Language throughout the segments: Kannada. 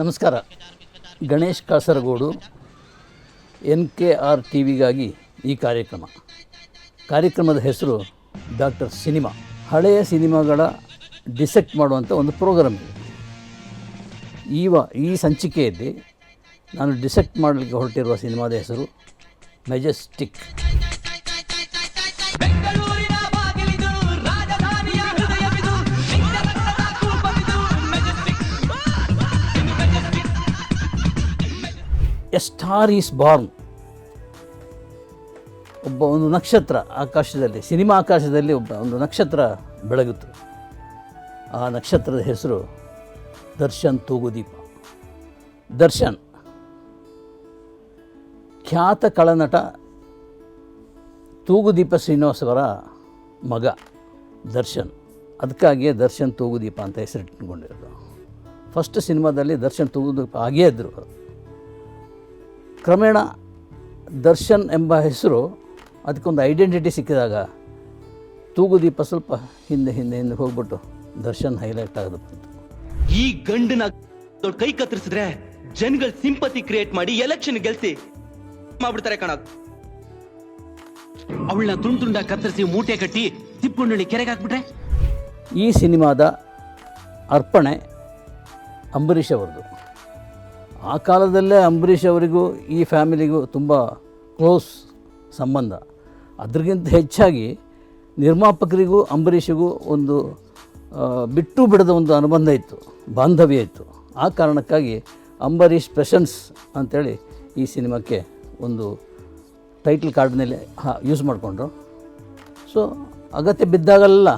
ನಮಸ್ಕಾರ. Ganesh Kasaragod N K R T ವಿಗಾಗಿ ಈ ಕಾರ್ಯಕ್ರಮ. ಕಾರ್ಯಕ್ರಮದ ಹೆಸರು ಡಾಕ್ಟರ್ ಸಿನಿಮಾ. ಹಳೆಯ ಸಿನಿಮಾಗಳ ಡಿಸೆಕ್ಟ್ ಮಾಡುವಂಥ ಒಂದು ಪ್ರೋಗ್ರಾಮ್ ಇದೆ. ಈವ ಈ ಸಂಚಿಕೆಯಲ್ಲಿ ನಾನು ಡಿಸೆಕ್ಟ್ ಮಾಡಲಿಕ್ಕೆ ಹೊರಟಿರುವ ಸಿನಿಮಾದ ಹೆಸರು Majestic. A star is born. ಒಬ್ಬ ಒಂದು ನಕ್ಷತ್ರ ಆಕಾಶದಲ್ಲಿ, ಸಿನಿಮಾ ಆಕಾಶದಲ್ಲಿ ಒಬ್ಬ ಒಂದು ನಕ್ಷತ್ರ ಬೆಳಗುತ್ತು. ಆ ನಕ್ಷತ್ರದ ಹೆಸರು ದರ್ಶನ್ ತೂಗುದೀಪ. ದರ್ಶನ್, ಖ್ಯಾತ ಕಳನಟ ತೂಗುದೀಪ ಶ್ರೀನಿವಾಸವರ ಮಗ ದರ್ಶನ್. ಅದಕ್ಕಾಗಿಯೇ ದರ್ಶನ್ ತೂಗುದೀಪ ಅಂತ ಹೆಸರಿಟ್ಕೊಂಡಿರೋದು ಫಸ್ಟ್ ಸಿನಿಮಾದಲ್ಲಿ ದರ್ಶನ್ ತೂಗುದೀಪ ಆಗೇ ಇದ್ದರು ಕ್ರಮೇಣ ದರ್ಶನ್ ಎಂಬ ಹೆಸರು ಅದಕ್ಕೊಂದು ಐಡೆಂಟಿಟಿ ಸಿಕ್ಕಿದಾಗ ತೂಗುದೀಪ ಸ್ವಲ್ಪ ಹಿಂದೆ ಹಿಂದೆ ಹಿಂದೆ ಹೋಗ್ಬಿಟ್ಟು ದರ್ಶನ್ ಹೈಲೈಟ್ ಆಗೋದು ಬಂತು. ಈ ಗಂಡನ ಕೈ ಕತ್ತರಿಸಿದ್ರೆ ಜನಗಳ ಸಿಂಪತಿ ಕ್ರಿಯೇಟ್ ಮಾಡಿ ಎಲೆಕ್ಷನ್ ಗೆಲ್ಸಿ ಮಾಡ್ಬಿಡ್ತಾರೆ ಕಣ. ಅವಳನ್ನ ತುಂಡು ತುಂಡ ಕತ್ತರಿಸಿ ಮೂಟೆ ಕಟ್ಟಿ ತಿಪ್ಪುಣ್ಣಿ ಕೆರೆಗೆ ಹಾಕ್ಬಿಟ್ರೆ? ಈ ಸಿನಿಮಾದ ಅರ್ಪಣೆ ಅಂಬರೀಷ್ ಅವರದು. ಆ ಕಾಲದಲ್ಲೇ ಅಂಬರೀಷ್ ಅವರಿಗೂ ಈ ಫ್ಯಾಮಿಲಿಗೂ ತುಂಬ ಕ್ಲೋಸ್ ಸಂಬಂಧ. ಅದ್ರಿಗಿಂತ ಹೆಚ್ಚಾಗಿ ನಿರ್ಮಾಪಕರಿಗೂ ಅಂಬರೀಷಿಗೂ ಒಂದು ಬಿಟ್ಟು ಬಿಡದ ಒಂದು ಅನುಬಂಧ ಇತ್ತು, ಬಾಂಧವ್ಯ ಇತ್ತು. ಆ ಕಾರಣಕ್ಕಾಗಿ ಅಂಬರೀಷ್ ಪ್ರೆಷನ್ಸ್ ಅಂಥೇಳಿ ಈ ಸಿನಿಮಾಕ್ಕೆ ಒಂದು ಟೈಟಲ್ ಕಾರ್ಡ್ನಲ್ಲಿ ಹಾ, ಯೂಸ್ ಮಾಡಿಕೊಂಡ್ರು. ಸೊ, ಅಗತ್ಯ ಬಿದ್ದಾಗಲ್ಲ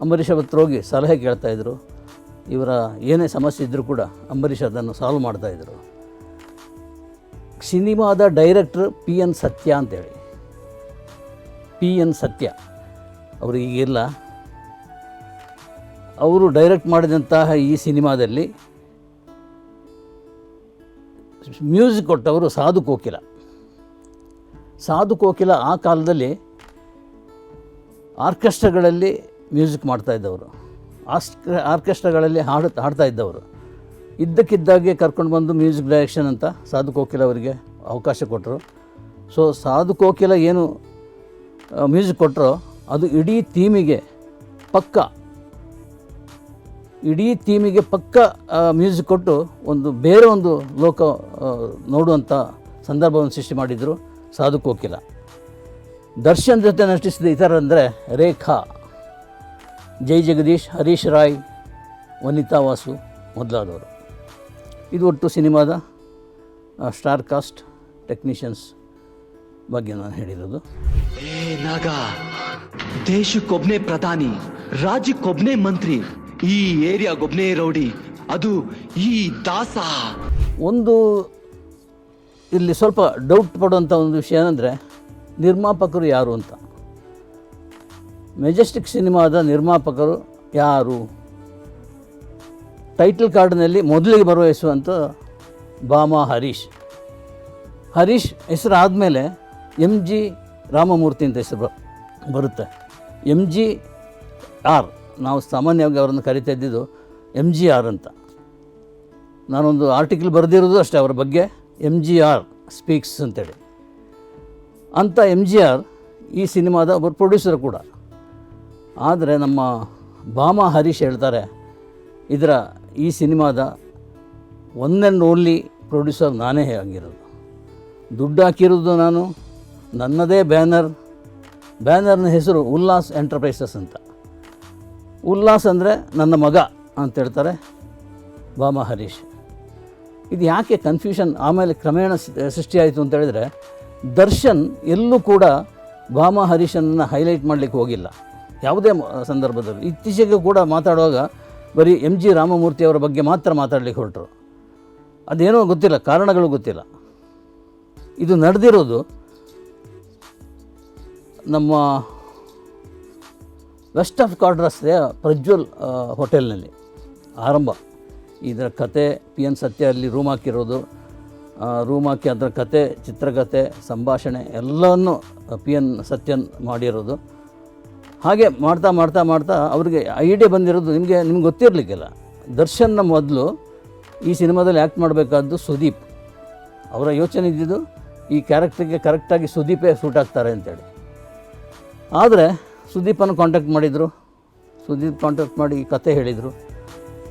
ಅಂಬರೀಷ್ ಅವತ್ತು ಹೋಗಿ ಸಲಹೆ ಕೇಳ್ತಾಯಿದ್ರು ಇವರ ಏನೇ ಸಮಸ್ಯೆ ಇದ್ದರೂ ಕೂಡ ಅಂಬರೀಷ್ ಅದನ್ನು ಸಾಲ್ವ್ ಮಾಡ್ತಾಯಿದ್ರು ಸಿನಿಮಾದ ಡೈರೆಕ್ಟ್ರ್ ಪಿ ಎನ್ ಸತ್ಯ ಅಂತೇಳಿ. ಪಿ ಎನ್ ಸತ್ಯ. ಅವರು ಈಗಿಲ್ಲ ಅವರು ಡೈರೆಕ್ಟ್ ಮಾಡಿದಂತಹ ಈ ಸಿನಿಮಾದಲ್ಲಿ ಮ್ಯೂಸಿಕ್ ಕೊಟ್ಟವರು ಸಾಧು ಕೋಕಿಲ. ಸಾಧು ಕೋಕಿಲ ಆ ಕಾಲದಲ್ಲಿ ಆರ್ಕೆಸ್ಟ್ರಾಗಳಲ್ಲಿ ಮ್ಯೂಸಿಕ್ ಮಾಡ್ತಾ ಇದ್ದವರು. ಆಸ್ಕ್ ಆರ್ಕೆಸ್ಟ್ರಾಗಳಲ್ಲಿ ಹಾಡು ಹಾಡ್ತಾ ಇದ್ದವರು. ಇದ್ದಕ್ಕಿದ್ದಾಗೆ ಕರ್ಕೊಂಡು ಬಂದು ಮ್ಯೂಸಿಕ್ ಡೈರೆಕ್ಷನ್ ಅಂತ ಸಾಧು ಕೋಕಿಲ ಅವರಿಗೆ ಅವಕಾಶ ಕೊಟ್ಟರು ಸೊ, ಸಾಧು ಕೋಕಿಲ ಏನು ಮ್ಯೂಸಿಕ್ ಕೊಟ್ಟರೋ ಅದು ಇಡೀ ಥೀಮಿಗೆ ಪಕ್ಕ, ಇಡೀ ಥೀಮಿಗೆ ಪಕ್ಕ ಮ್ಯೂಸಿಕ್ ಕೊಟ್ಟು ಒಂದು ಬೇರೆ ಒಂದು ಲೋಕ ನೋಡುವಂಥ ಸಂದರ್ಭವನ್ನು ಸೃಷ್ಟಿ ಮಾಡಿದರು ಸಾಧು ಕೋಕಿಲ. ದರ್ಶನ್ ಜೊತೆ ನಟಿಸಿದ ಇತರಂದರೆ ರೇಖಾ. ಜೈ ಜಗದೀಶ್ ಹರೀಶ್ ರಾಯ್ ವನಿತಾ ವಾಸು ಮೊದಲಾದವರು. ಇದು ಒಟ್ಟು ಸಿನಿಮಾದ ಸ್ಟಾರ್ ಕಾಸ್ಟ್ ಟೆಕ್ನಿಷಿಯನ್ಸ್ ಬಗ್ಗೆ ನಾನು ಹೇಳಿರೋದು. ಏ ನಾಗ ದೇಶಕ್ಕೊಬ್ಬನೇ ಪ್ರಧಾನಿ ರಾಜ್ಯಕ್ಕೊಬ್ಬನೇ ಮಂತ್ರಿ ಈ ಏರಿಯಾಗೊಬ್ನೇ ರೌಡಿ ಅದು ಈ ದಾಸ. ಒಂದು ಇಲ್ಲಿ ಸ್ವಲ್ಪ ಡೌಟ್ ಪಡುವಂಥ ಒಂದು ವಿಷಯ ಏನಂದರೆ ನಿರ್ಮಾಪಕರು ಯಾರು ಅಂತ. ಮೆಜೆಸ್ಟಿಕ್ ಸಿನಿಮಾದ ನಿರ್ಮಾಪಕರು ಯಾರು? ಟೈಟಲ್ ಕಾರ್ಡ್ನಲ್ಲಿ ಮೊದಲಿಗೆ ಬರುವ ಹೆಸರು ಅಂತ ಬಾಮಾ ಹರೀಶ್. ಹರೀಶ್ ಹೆಸರು ಆದಮೇಲೆ ಎಂ ಜಿ ರಾಮಮೂರ್ತಿ ಅಂತ ಹೆಸರು ಬರುತ್ತೆ. ಎಂ ಜಿ ಆರ್, ನಾವು ಸಾಮಾನ್ಯವಾಗಿ ಅವರನ್ನು ಕರಿತಾ ಇದ್ದಿದ್ದು ಎಂ ಜಿ ಆರ್ ಅಂತ. ನಾನೊಂದು ಆರ್ಟಿಕಲ್ ಬರೆದಿರೋದು ಅಷ್ಟೇ ಅವರ ಬಗ್ಗೆ ಎಂ ಜಿ ಆರ್ ಸ್ಪೀಕ್ಸ್ ಅಂತೇಳಿ. ಅಂಥ ಎಂ ಜಿ ಆರ್ ಈ ಸಿನಿಮಾದ ಒಬ್ಬರು ಪ್ರೊಡ್ಯೂಸರ್ ಕೂಡ ಆದರೆ ನಮ್ಮ ಭಾಮ ಹರೀಶ್ ಹೇಳ್ತಾರೆ, ಇದರ ಈ ಸಿನಿಮಾದ ಒನ್ ಆ್ಯಂಡ್ ಓನ್ಲಿ ಪ್ರೊಡ್ಯೂಸರ್ ನಾನೇ ಆಗಿರೋದು. ದುಡ್ಡು ಹಾಕಿರೋದು ನಾನು, ನನ್ನದೇ ಬ್ಯಾನರ್, ಬ್ಯಾನರ್ನ ಹೆಸರು ಉಲ್ಲಾಸ್ ಎಂಟರ್ಪ್ರೈಸಸ್ ಅಂತ. ಉಲ್ಲಾಸ್ ಅಂದರೆ ನನ್ನ ಮಗ ಅಂತ ಹೇಳ್ತಾರೆ ಭಾಮ ಹರೀಶ್. ಇದು ಯಾಕೆ ಕನ್ಫ್ಯೂಷನ್ ಆಮೇಲೆ ಕ್ರಮೇಣ ಸೃಷ್ಟಿಯಾಯಿತು ಅಂತ ಹೇಳಿದರೆ, ದರ್ಶನ್ ಎಲ್ಲೂ ಕೂಡ ಭಾಮ ಹರೀಶನನ್ನು ಹೈಲೈಟ್ ಮಾಡಲಿಕ್ಕೆ ಹೋಗಿಲ್ಲ. ಯಾವುದೇ ಸಂದರ್ಭದಲ್ಲಿ. ಇತ್ತೀಚೆಗೆ ಕೂಡ ಮಾತಾಡುವಾಗ ಬರೀ ಎಂ ಜಿ ರಾಮಮೂರ್ತಿ ಅವರ ಬಗ್ಗೆ ಮಾತ್ರ ಮಾತಾಡಲಿಕ್ಕೆ ಹೊರಟರು. ಅದೇನೋ ಗೊತ್ತಿಲ್ಲ, ಕಾರಣಗಳು ಗೊತ್ತಿಲ್ಲ. ಇದು ನಡೆದಿರೋದು ನಮ್ಮ ವೆಸ್ಟ್ ಆಫ್ ಕಾರ್ಡ್ ರಸ್ತೆಯ ಪ್ರಜ್ವಲ್ ಹೋಟೆಲ್ನಲ್ಲಿ ಆರಂಭ. ಇದರ ಕತೆ, ಪಿ ಎನ್ ಸತ್ಯ ಅಲ್ಲಿ ರೂಮ್ ಹಾಕಿರೋದು ರೂಮ್ ಹಾಕಿ ಅದರ ಕತೆ ಚಿತ್ರಕಥೆ ಸಂಭಾಷಣೆ ಎಲ್ಲವನ್ನು ಪಿ ಎನ್ ಸತ್ಯನ್ ಮಾಡಿರೋದು. ಹಾಗೆ ಮಾಡ್ತಾ ಮಾಡ್ತಾ ಮಾಡ್ತಾ ಅವ್ರಿಗೆ ಐಡಿಯಾ ಬಂದಿರೋದು ನಿಮಗೆ ನಿಮ್ಗೆ ಗೊತ್ತಿರಲಿಕ್ಕಿಲ್ಲ. ದರ್ಶನ್ನ ಮೊದಲು ಈ ಸಿನಿಮಾದಲ್ಲಿ ಆ್ಯಕ್ಟ್ ಮಾಡಬೇಕಾದ್ದು ಸುದೀಪ್. ಅವರ ಯೋಚನೆ ಇದ್ದಿದ್ದು ಈ ಕ್ಯಾರೆಕ್ಟರ್ಗೆ ಕರೆಕ್ಟಾಗಿ ಸುದೀಪೇ ಸೂಟ್ ಆಗ್ತಾರೆ ಅಂತೇಳಿ. ಆದರೆ ಸುದೀಪನ್ನು ಕಾಂಟ್ಯಾಕ್ಟ್ ಮಾಡಿದರು. ಸುದೀಪ್ ಕಾಂಟ್ಯಾಕ್ಟ್ ಮಾಡಿ ಈ ಕತೆ ಹೇಳಿದರು.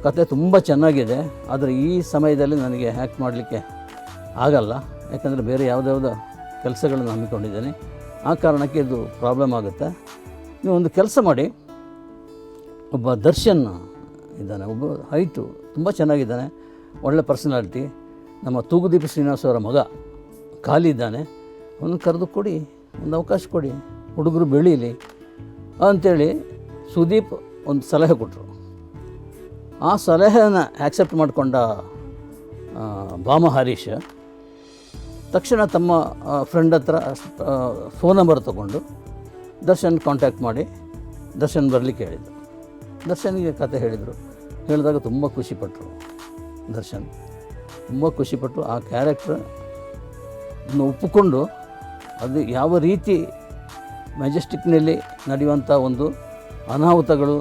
ಕತೆ ತುಂಬ ಚೆನ್ನಾಗಿದೆ. ಆದರೆ ಈ ಸಮಯದಲ್ಲಿ ನನಗೆ ಹ್ಯಾಕ್ ಮಾಡಲಿಕ್ಕೆ ಆಗಲ್ಲ. ಯಾಕಂದರೆ ಬೇರೆ ಯಾವುದ್ಯಾವುದೋ ಕೆಲಸಗಳನ್ನು ಹಮ್ಮಿಕೊಂಡಿದ್ದೇನೆ. ಆ ಕಾರಣಕ್ಕೆ ಇದು ಪ್ರಾಬ್ಲಮ್ ಆಗುತ್ತೆ. ನೀವು ಒಂದು ಕೆಲಸ ಮಾಡಿ, ಒಬ್ಬ ದರ್ಶನ್ ಇದ್ದಾನೆ, ಒಬ್ಬ ಹೈಟು, ತುಂಬ ಚೆನ್ನಾಗಿದ್ದಾನೆ, ಒಳ್ಳೆ ಪರ್ಸನಾಲಿಟಿ. ನಮ್ಮ ತೂಗುದೀಪ ಶ್ರೀನಿವಾಸ ಅವರ ಮಗ ಖಾಲಿ ಇದ್ದಾನೆ. ಅವನು ಕರೆದು ಕೊಡಿ, ಒಂದು ಅವಕಾಶ ಕೊಡಿ, ಹುಡುಗರು ಬೆಳೀಲಿ ಅಂಥೇಳಿ ಸುದೀಪ್ ಒಂದು ಸಲಹೆ ಕೊಟ್ಟರು ಆ ಸಲಹೆಯನ್ನು ಆ್ಯಕ್ಸೆಪ್ಟ್ ಮಾಡಿಕೊಂಡ ಭಾಮ ಹರೀಶ್ ತಕ್ಷಣ ತಮ್ಮ ಫ್ರೆಂಡ್ ಹತ್ರ ಫೋನ್ ನಂಬರ್ ತೊಗೊಂಡು ದರ್ಶನ್ ಕಾಂಟ್ಯಾಕ್ಟ್ ಮಾಡಿ ದರ್ಶನ್ ಬರಲಿಕ್ಕೆ ಹೇಳಿದರು ದರ್ಶನ್ಗೆ ಕತೆ ಹೇಳಿದರು. ಹೇಳಿದಾಗ ತುಂಬ ಖುಷಿಪಟ್ಟರು ದರ್ಶನ್. ತುಂಬ ಖುಷಿಪಟ್ಟು ಆ ಕ್ಯಾರೆಕ್ಟರ್ ಒಪ್ಪಿಕೊಂಡು ಅದು ಯಾವ ರೀತಿ ಮೆಜೆಸ್ಟಿಕ್ನಲ್ಲಿ ನಡೆಯುವಂಥ ಒಂದು ಅನಾಹುತಗಳು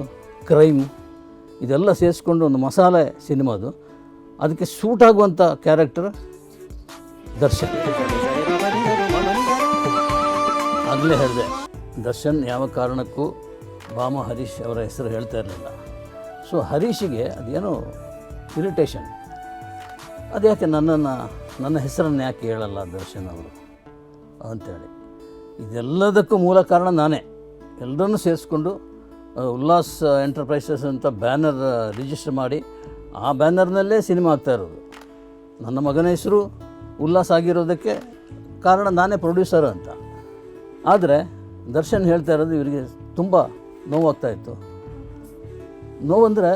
ಕ್ರೈಮ್ ಇದೆಲ್ಲ ಸೇರಿಸ್ಕೊಂಡು ಒಂದು ಮಸಾಲೆ ಸಿನಿಮಾದು ಅದಕ್ಕೆ ಸೂಟ್ ಆಗುವಂಥ ಕ್ಯಾರೆಕ್ಟರ್ ದರ್ಶನ್. ಆಗಲೇ ಹೇಳಿದೆ. ದರ್ಶನ್ ಯಾವ ಕಾರಣಕ್ಕೂ ಭಾಮ ಹರೀಶ್ ಅವರ ಹೆಸರು ಹೇಳ್ತಾ ಇರಲಿಲ್ಲ. ಸೊ ಹರೀಶಿಗೆ ಅದೇನೋ ಇರಿಟೇಷನ್ ಅದ್ಯಾಕೆ ನನ್ನನ್ನು, ನನ್ನ ಹೆಸರನ್ನು ಯಾಕೆ ಹೇಳಲ್ಲ ದರ್ಶನ್ ಅವರು? ಅಂಥೇಳಿ ಇದೆಲ್ಲದಕ್ಕೂ ಮೂಲ ಕಾರಣ ನಾನೇ. ಎಲ್ಲರನ್ನೂ ಸೇರಿಸ್ಕೊಂಡು ಉಲ್ಲಾಸ್ ಎಂಟರ್ಪ್ರೈಸಸ್ ಅಂತ ಬ್ಯಾನರ್ ರಿಜಿಸ್ಟರ್ ಮಾಡಿ, ಆ ಬ್ಯಾನರ್ನಲ್ಲೇ ಸಿನಿಮಾ ಆಗ್ತಾ ಇರೋದು. ನನ್ನ ಮಗನ ಹೆಸರು ಉಲ್ಲಾಸ್ ಆಗಿರೋದಕ್ಕೆ ಕಾರಣ ನಾನೇ ಪ್ರೊಡ್ಯೂಸರ್ ಅಂತ. ಆದರೆ ದರ್ಶನ್ ಹೇಳ್ತಾ ಇರೋದು ಇವರಿಗೆ ತುಂಬ ನೋವಾಗ್ತಾ ಇತ್ತು. ಅಂದರೆ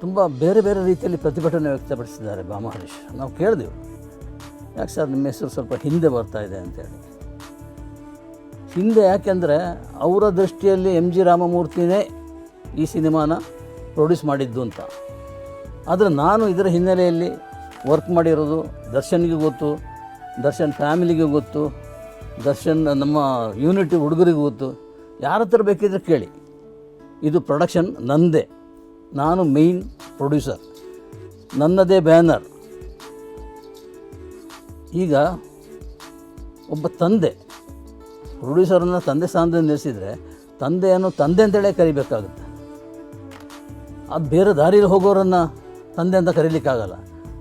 ತುಂಬ ಬೇರೆ ಬೇರೆ ರೀತಿಯಲ್ಲಿ ಪ್ರತಿಭಟನೆ ವ್ಯಕ್ತಪಡಿಸಿದ್ದಾರೆ ಬಾ ನಾವು ಕೇಳಿದೆವು. ಯಾಕೆ ಸರ್ ನಿಮ್ಮ ಹೆಸರು ಸ್ವಲ್ಪ ಹಿಂದೆ ಬರ್ತಾ ಇದೆ ಅಂತೇಳಿ. ಹಿಂದೆ ಯಾಕೆಂದರೆ ಅವರ ದೃಷ್ಟಿಯಲ್ಲಿ ಎಂ ಜಿ ರಾಮಮೂರ್ತಿನೇ ಈ ಸಿನಿಮಾನ ಪ್ರೊಡ್ಯೂಸ್ ಮಾಡಿದ್ದು ಅಂತ. ಆದರೆ ನಾನು ಇದರ ಹಿನ್ನೆಲೆಯಲ್ಲಿ ವರ್ಕ್ ಮಾಡಿರೋದು ದರ್ಶನ್ಗೆ ಗೊತ್ತು, ದರ್ಶನ್ ಫ್ಯಾಮಿಲಿಗೆ ಗೊತ್ತು ದರ್ಶನ್, ನಮ್ಮ ಯೂನಿಟಿ ಹುಡುಗರಿಗೆ ಗೊತ್ತು. ಯಾರ ಹತ್ರ ಬೇಕಿದ್ರೆ ಕೇಳಿ. ಇದು ಪ್ರೊಡಕ್ಷನ್ ನಂದೇ. ನಾನು ಮೇಯ್ನ್ ಪ್ರೊಡ್ಯೂಸರ್. ನನ್ನದೇ ಬ್ಯಾನರ್. ಈಗ ಒಬ್ಬ ತಂದೆ. ಪ್ರೊಡ್ಯೂಸರನ್ನು ತಂದೆ ಸ್ಥಾನದಲ್ಲಿ ನಿಲ್ಲಿಸಿದರೆ ತಂದೆಯನ್ನು ತಂದೆ ಅಂತೇಳೇ ಕರಿಬೇಕಾಗುತ್ತೆ. ಅದು ಬೇರೆ ದಾರಿಯಲ್ಲಿ ಹೋಗೋರನ್ನು ತಂದೆ ಅಂತ ಕರೀಲಿಕ್ಕಾಗಲ್ಲ.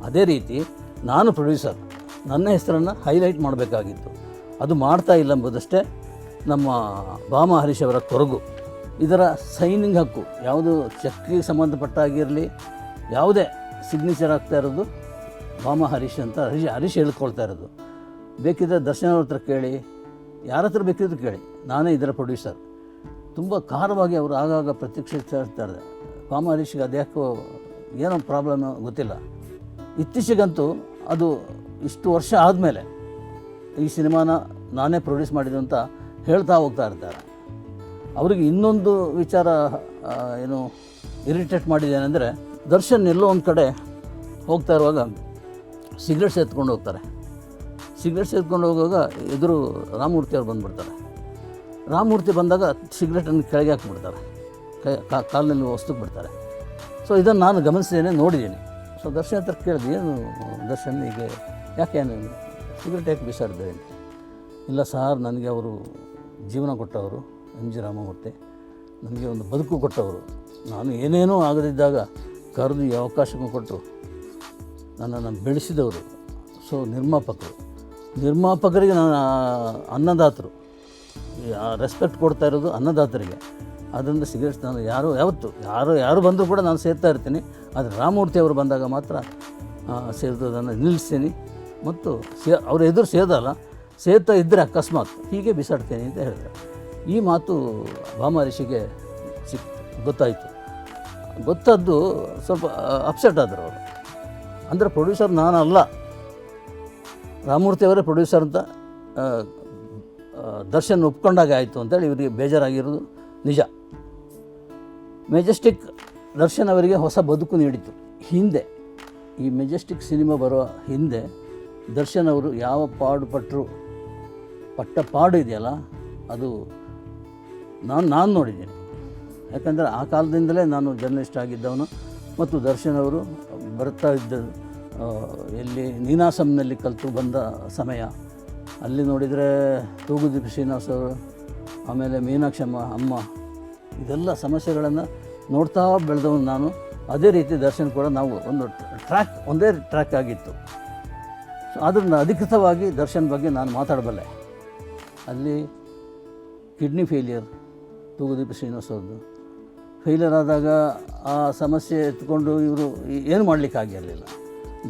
ಅದೇ ರೀತಿ ನಾನು ಪ್ರೊಡ್ಯೂಸರ್. ನನ್ನ ಹೆಸರನ್ನು ಹೈಲೈಟ್ ಮಾಡಬೇಕಾಗಿತ್ತು. ಅದು ಮಾಡ್ತಾ ಇಲ್ಲ ಎಂಬುದಷ್ಟೇ ನಮ್ಮ ಭಾಮ ಹರೀಶ್ ಅವರ ಕೊರಗು. ಇದರ ಸೈನಿಂಗ್ ಹಕ್ಕು, ಯಾವುದು ಚೆಕ್ಗೆ ಸಂಬಂಧಪಟ್ಟಾಗಿರಲಿ, ಯಾವುದೇ ಸಿಗ್ನೇಚರ್ ಆಗ್ತಾ ಇರೋದು ಭಾಮ ಹರೀಶ್ ಅಂತ ಹರೀಶ್ ಹರೀಶ್ ಹೇಳ್ಕೊಳ್ತಾ ಇರೋದು. ಬೇಕಿದ್ದರೆ ದರ್ಶನ ಅವ್ರ ಹತ್ರ ಕೇಳಿ, ಯಾರ ಹತ್ರ ಬೇಕಿದ್ರು ಕೇಳಿ. ನಾನೇ ಇದರ ಪ್ರೊಡ್ಯೂಸರ್ ತುಂಬ ಖಾರವಾಗಿ ಅವರು ಆಗಾಗ ಪ್ರತ್ಯಕ್ಷ ಇರ್ತಾರೆ ಭಾಮ ಹರೀಶ್ಗೆ ಅದ್ಯಾಕೋ ಏನೋ ಪ್ರಾಬ್ಲಮ್ ಗೊತ್ತಿಲ್ಲ. ಇತ್ತೀಚೆಗಂತೂ ಅದು ಇಷ್ಟು ವರ್ಷ ಆದಮೇಲೆ ಈ ಸಿನಿಮಾನ ನಾನೇ ಪ್ರೊಡ್ಯೂಸ್ ಮಾಡಿದ್ದು ಅಂತ ಹೇಳ್ತಾ ಹೋಗ್ತಾ ಇರ್ತಾರೆ. ಅವರಿಗೆ ಇನ್ನೊಂದು ವಿಚಾರ ಏನು ಇರಿಟೇಟ್ ಮಾಡಿದ್ದೇನೆಂದರೆ, ದರ್ಶನ್ ಎಲ್ಲೋ ಒಂದು ಕಡೆ ಹೋಗ್ತಾ ಇರುವಾಗ ಸಿಗರೆಟ್ಸ್ ಎತ್ಕೊಂಡು ಹೋಗ್ತಾರೆ. ಸಿಗರೆಟ್ಸ್ ಎತ್ಕೊಂಡು ಹೋಗುವಾಗ ಎದುರು ರಾಮಮೂರ್ತಿ ಅವ್ರು ಬಂದುಬಿಡ್ತಾರೆ. ರಾಮಮೂರ್ತಿ ಬಂದಾಗ ಸಿಗರೆಟನ್ನು ಕೆಳಗೆ ಹಾಕ್ಬಿಡ್ತಾರೆ. ಕಾ- ಕಾಲಿನಲ್ಲಿ ವಸ್ತು ಬಿಡ್ತಾರೆ. ಸೊ, ಇದನ್ನು ನಾನು ಗಮನಿಸಿದ್ದೇನೆ, ನೋಡಿದ್ದೀನಿ. ಸೊ, ದರ್ಶನ್ ಹತ್ರ ಕೇಳಿದೆ, ಏನು ದರ್ಶನ್ ಈಗ ಯಾಕೆ ಏನು ಸಿಗರೆಟ್ ಯಾಕೆ ಬಿಸಾಡಿದೆ ಅಂತ. ಇಲ್ಲ ಸಾರ್, ನನಗೆ ಅವರು ಜೀವನ ಕೊಟ್ಟವರು ಎಂ ಜಿ ರಾಮಮೂರ್ತಿ. ನನಗೆ ಒಂದು ಬದುಕು ಕೊಟ್ಟವರು. ನಾನು ಏನೇನೋ ಆಗದಿದ್ದಾಗ ಕರೆದು ಈ ಅವಕಾಶವನ್ನು ಕೊಟ್ಟು ನನ್ನನ್ನು ಬೆಳೆಸಿದವರು. ಸೊ, ನಿರ್ಮಾಪಕರು. ನಿರ್ಮಾಪಕರಿಗೆ ನಾನು ಅನ್ನದಾತರು. ರೆಸ್ಪೆಕ್ಟ್ ಕೊಡ್ತಾ ಇರೋದು ಅನ್ನದಾತರಿಗೆ. ಅದರಿಂದ ಸಿಗರೇಟ್ಸ್ ನಾನು ಯಾರು, ಯಾವತ್ತು, ಯಾರು ಯಾರು ಬಂದರೂ ಕೂಡ ನಾನು ಸೇರ್ತಾ ಇರ್ತೀನಿ. ಆದರೆ ರಾಮಮೂರ್ತಿ ಅವರು ಬಂದಾಗ ಮಾತ್ರ ಸೇರಿದೋದನ್ನು ನಿಲ್ಲಿಸ್ತೀನಿ. ಮತ್ತು ಸೇ, ಅವ್ರ ಎದುರು ಸೇದಲ್ಲ ಸೇತಾ ಇದ್ದರೆ ಅಕಸ್ಮಾತ್ ಹೀಗೆ ಬಿಸಾಡ್ತೇನೆ ಅಂತ ಹೇಳಿದ್ರು. ಈ ಮಾತು ಭಾಮಹರ್ಷಿಗೆ ಸಿಕ್, ಗೊತ್ತಾಯಿತು. ಗೊತ್ತದ್ದು ಸ್ವಲ್ಪ ಅಪ್ಸೆಟ್ ಆದರು ಅವರು. ಅಂದರೆ ಪ್ರೊಡ್ಯೂಸರ್ ನಾನಲ್ಲ. ರಾಮಮೂರ್ತಿ ಅವರೇ ಪ್ರೊಡ್ಯೂಸರ್ ಅಂತ ದರ್ಶನ್ ಒಪ್ಕೊಂಡಾಗ ಆಯಿತು ಅಂತೇಳಿ ಇವರಿಗೆ ಬೇಜಾರಾಗಿರೋದು ನಿಜ. ಮೆಜೆಸ್ಟಿಕ್ ದರ್ಶನ್ ಅವರಿಗೆ ಹೊಸ ಬದುಕು ನೀಡಿತು. ಹಿಂದೆ, ಈ ಮೆಜೆಸ್ಟಿಕ್ ಸಿನಿಮಾ ಬರುವ ಹಿಂದೆ ದರ್ಶನ್ ಅವರು ಯಾವ ಪಾಡು ಪಟ್ಟರು ಪಟ್ಟ ಪಾಡು ಇದೆಯಲ್ಲ, ಅದು ನಾನು ನಾನು ನೋಡಿದ್ದೀನಿ. ಯಾಕಂದರೆ ಆ ಕಾಲದಿಂದಲೇ ನಾನು ಜರ್ನಲಿಸ್ಟ್ ಆಗಿದ್ದವನು ಮತ್ತು ದರ್ಶನ್ ಅವರು ಬರ್ತಾ ಇದ್ದ ಎಲ್ಲಿ ನೀನಾಸಂನಲ್ಲಿ ಕಲಿತು ಬಂದ ಸಮಯ. ಅಲ್ಲಿ ನೋಡಿದರೆ ತೂಗುದೀಪ್ ಶ್ರೀನಿವಾಸ್ ಅವರು, ಆಮೇಲೆ ಮೀನಾಕ್ಷಮ್ಮ ಅಮ್ಮ ಇದೆಲ್ಲ ಸಮಸ್ಯೆಗಳನ್ನು ನೋಡ್ತಾ ಬೆಳೆದವನು ನಾನು. ಅದೇ ರೀತಿ ದರ್ಶನ್ ಕೂಡ ನಾವು ಒಂದು ಟ್ರ್ಯಾಕ್ ಒಂದೇ ಟ್ರ್ಯಾಕ್ ಆಗಿತ್ತು. ಸೊ ಅದನ್ನು ಅಧಿಕೃತವಾಗಿ ದರ್ಶನ್ ಬಗ್ಗೆ ನಾನು ಮಾತಾಡಬಲ್ಲೆ. ಅಲ್ಲಿ ಕಿಡ್ನಿ ಫೇಲಿಯರ್ ತೂಗುದೀಪ ಶ್ರೀನಿವಾಸವ್ರದ್ದು ಫೇಲಿಯರ್ ಆದಾಗ ಆ ಸಮಸ್ಯೆ ಎತ್ಕೊಂಡು ಇವರು ಏನು ಮಾಡಲಿಕ್ಕಾಗಿರಲಿಲ್ಲ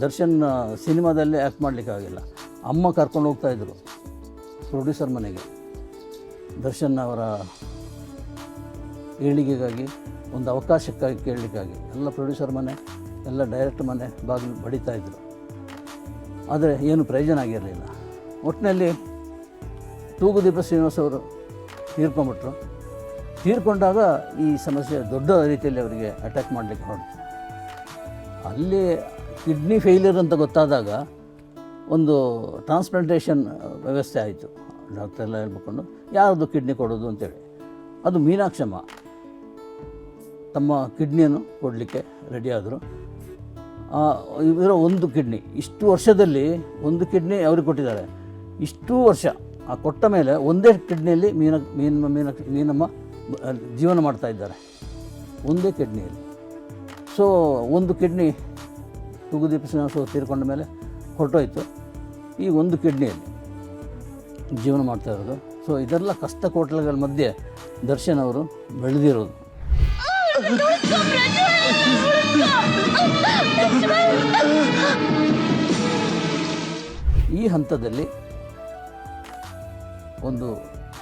ದರ್ಶನ್ ಸಿನಿಮಾದಲ್ಲಿ ಆ್ಯಕ್ಟ್ ಮಾಡಲಿಕ್ಕಾಗಿಲ್ಲ ಅಮ್ಮ ಕರ್ಕೊಂಡು ಹೋಗ್ತಾಯಿದ್ರು ಪ್ರೊಡ್ಯೂಸರ್ ಮನೆಗೆ. ದರ್ಶನ್ ಅವರ ಏಳಿಗೆಗಾಗಿ, ಒಂದು ಅವಕಾಶಕ್ಕಾಗಿ ಕೇಳಲಿಕ್ಕಾಗಿ. ಎಲ್ಲ ಪ್ರೊಡ್ಯೂಸರ್ ಮನೆ, ಎಲ್ಲ ಡೈರೆಕ್ಟ್ ಮನೆ ಬಾಗಿಲು ಬಡಿತಾಯಿದ್ರು ಆದರೆ ಏನು ಪ್ರಯೋಜನ ಆಗಿರಲಿಲ್ಲ. ಒಟ್ಟಿನಲ್ಲಿ ತೂಗುದೀಪ ಶ್ರೀನಿವಾಸ ಅವರು ತೀರ್ಕೊಂಬಿಟ್ರು ತೀರ್ಕೊಂಡಾಗ ಈ ಸಮಸ್ಯೆ ದೊಡ್ಡ ರೀತಿಯಲ್ಲಿ ಅವರಿಗೆ ಅಟ್ಯಾಕ್ ಮಾಡಲಿಕ್ಕೆ ಹೊರಡ್ತು ಅಲ್ಲಿ ಕಿಡ್ನಿ ಫೇಲ್ಯೂರ್ ಅಂತ ಗೊತ್ತಾದಾಗ ಒಂದು ಟ್ರಾನ್ಸ್ಪ್ಲಾಂಟೇಷನ್ ವ್ಯವಸ್ಥೆ ಆಯಿತು. ಡಾಕ್ಟರ್ ಎಲ್ಲ ಹೇಳ್ಕೊಂಡು ಯಾರ್ದು ಕಿಡ್ನಿ ಕೊಡೋದು ಅಂತೇಳಿ. ಅದು ಮೀನಾಕ್ಷಮ್ಮ ತಮ್ಮ ಕಿಡ್ನಿಯನ್ನು ಕೊಡಲಿಕ್ಕೆ ರೆಡಿಯಾದರು ಇವರ ಒಂದು ಕಿಡ್ನಿ ಇಷ್ಟು ವರ್ಷದಲ್ಲಿ ಒಂದು ಕಿಡ್ನಿ ಅವ್ರಿಗೆ ಕೊಟ್ಟಿದ್ದಾರೆ. ಇಷ್ಟು ವರ್ಷ ಆ ಕೊಟ್ಟ ಮೇಲೆ ಒಂದೇ ಕಿಡ್ನಿಯಲ್ಲಿ ಮೀನ ಮೀನ ಮೀನ, ಮೀನಮ್ಮ ಜೀವನ ಮಾಡ್ತಾ ಇದ್ದಾರೆ. ಒಂದೇ ಕಿಡ್ನಿಯಲ್ಲಿ ಸೊ ಒಂದು ಕಿಡ್ನಿ ತುಗುದೀಪ ಶ್ರೀನಿವಾಸ ತೀರ್ಕೊಂಡ ಮೇಲೆ ಹೊರಟೋಯ್ತು ಈ ಒಂದು ಕಿಡ್ನಿಯಲ್ಲಿ ಜೀವನ ಮಾಡ್ತಾ ಇರೋದು. ಸೊ ಇದೆಲ್ಲ ಕಷ್ಟ ಕೋಟ್ಲಗಳ ಮಧ್ಯೆ ದರ್ಶನ್ ಅವರು ಬೆಳೆದಿರೋದು. ಈ ಹಂತದಲ್ಲಿ ಒಂದು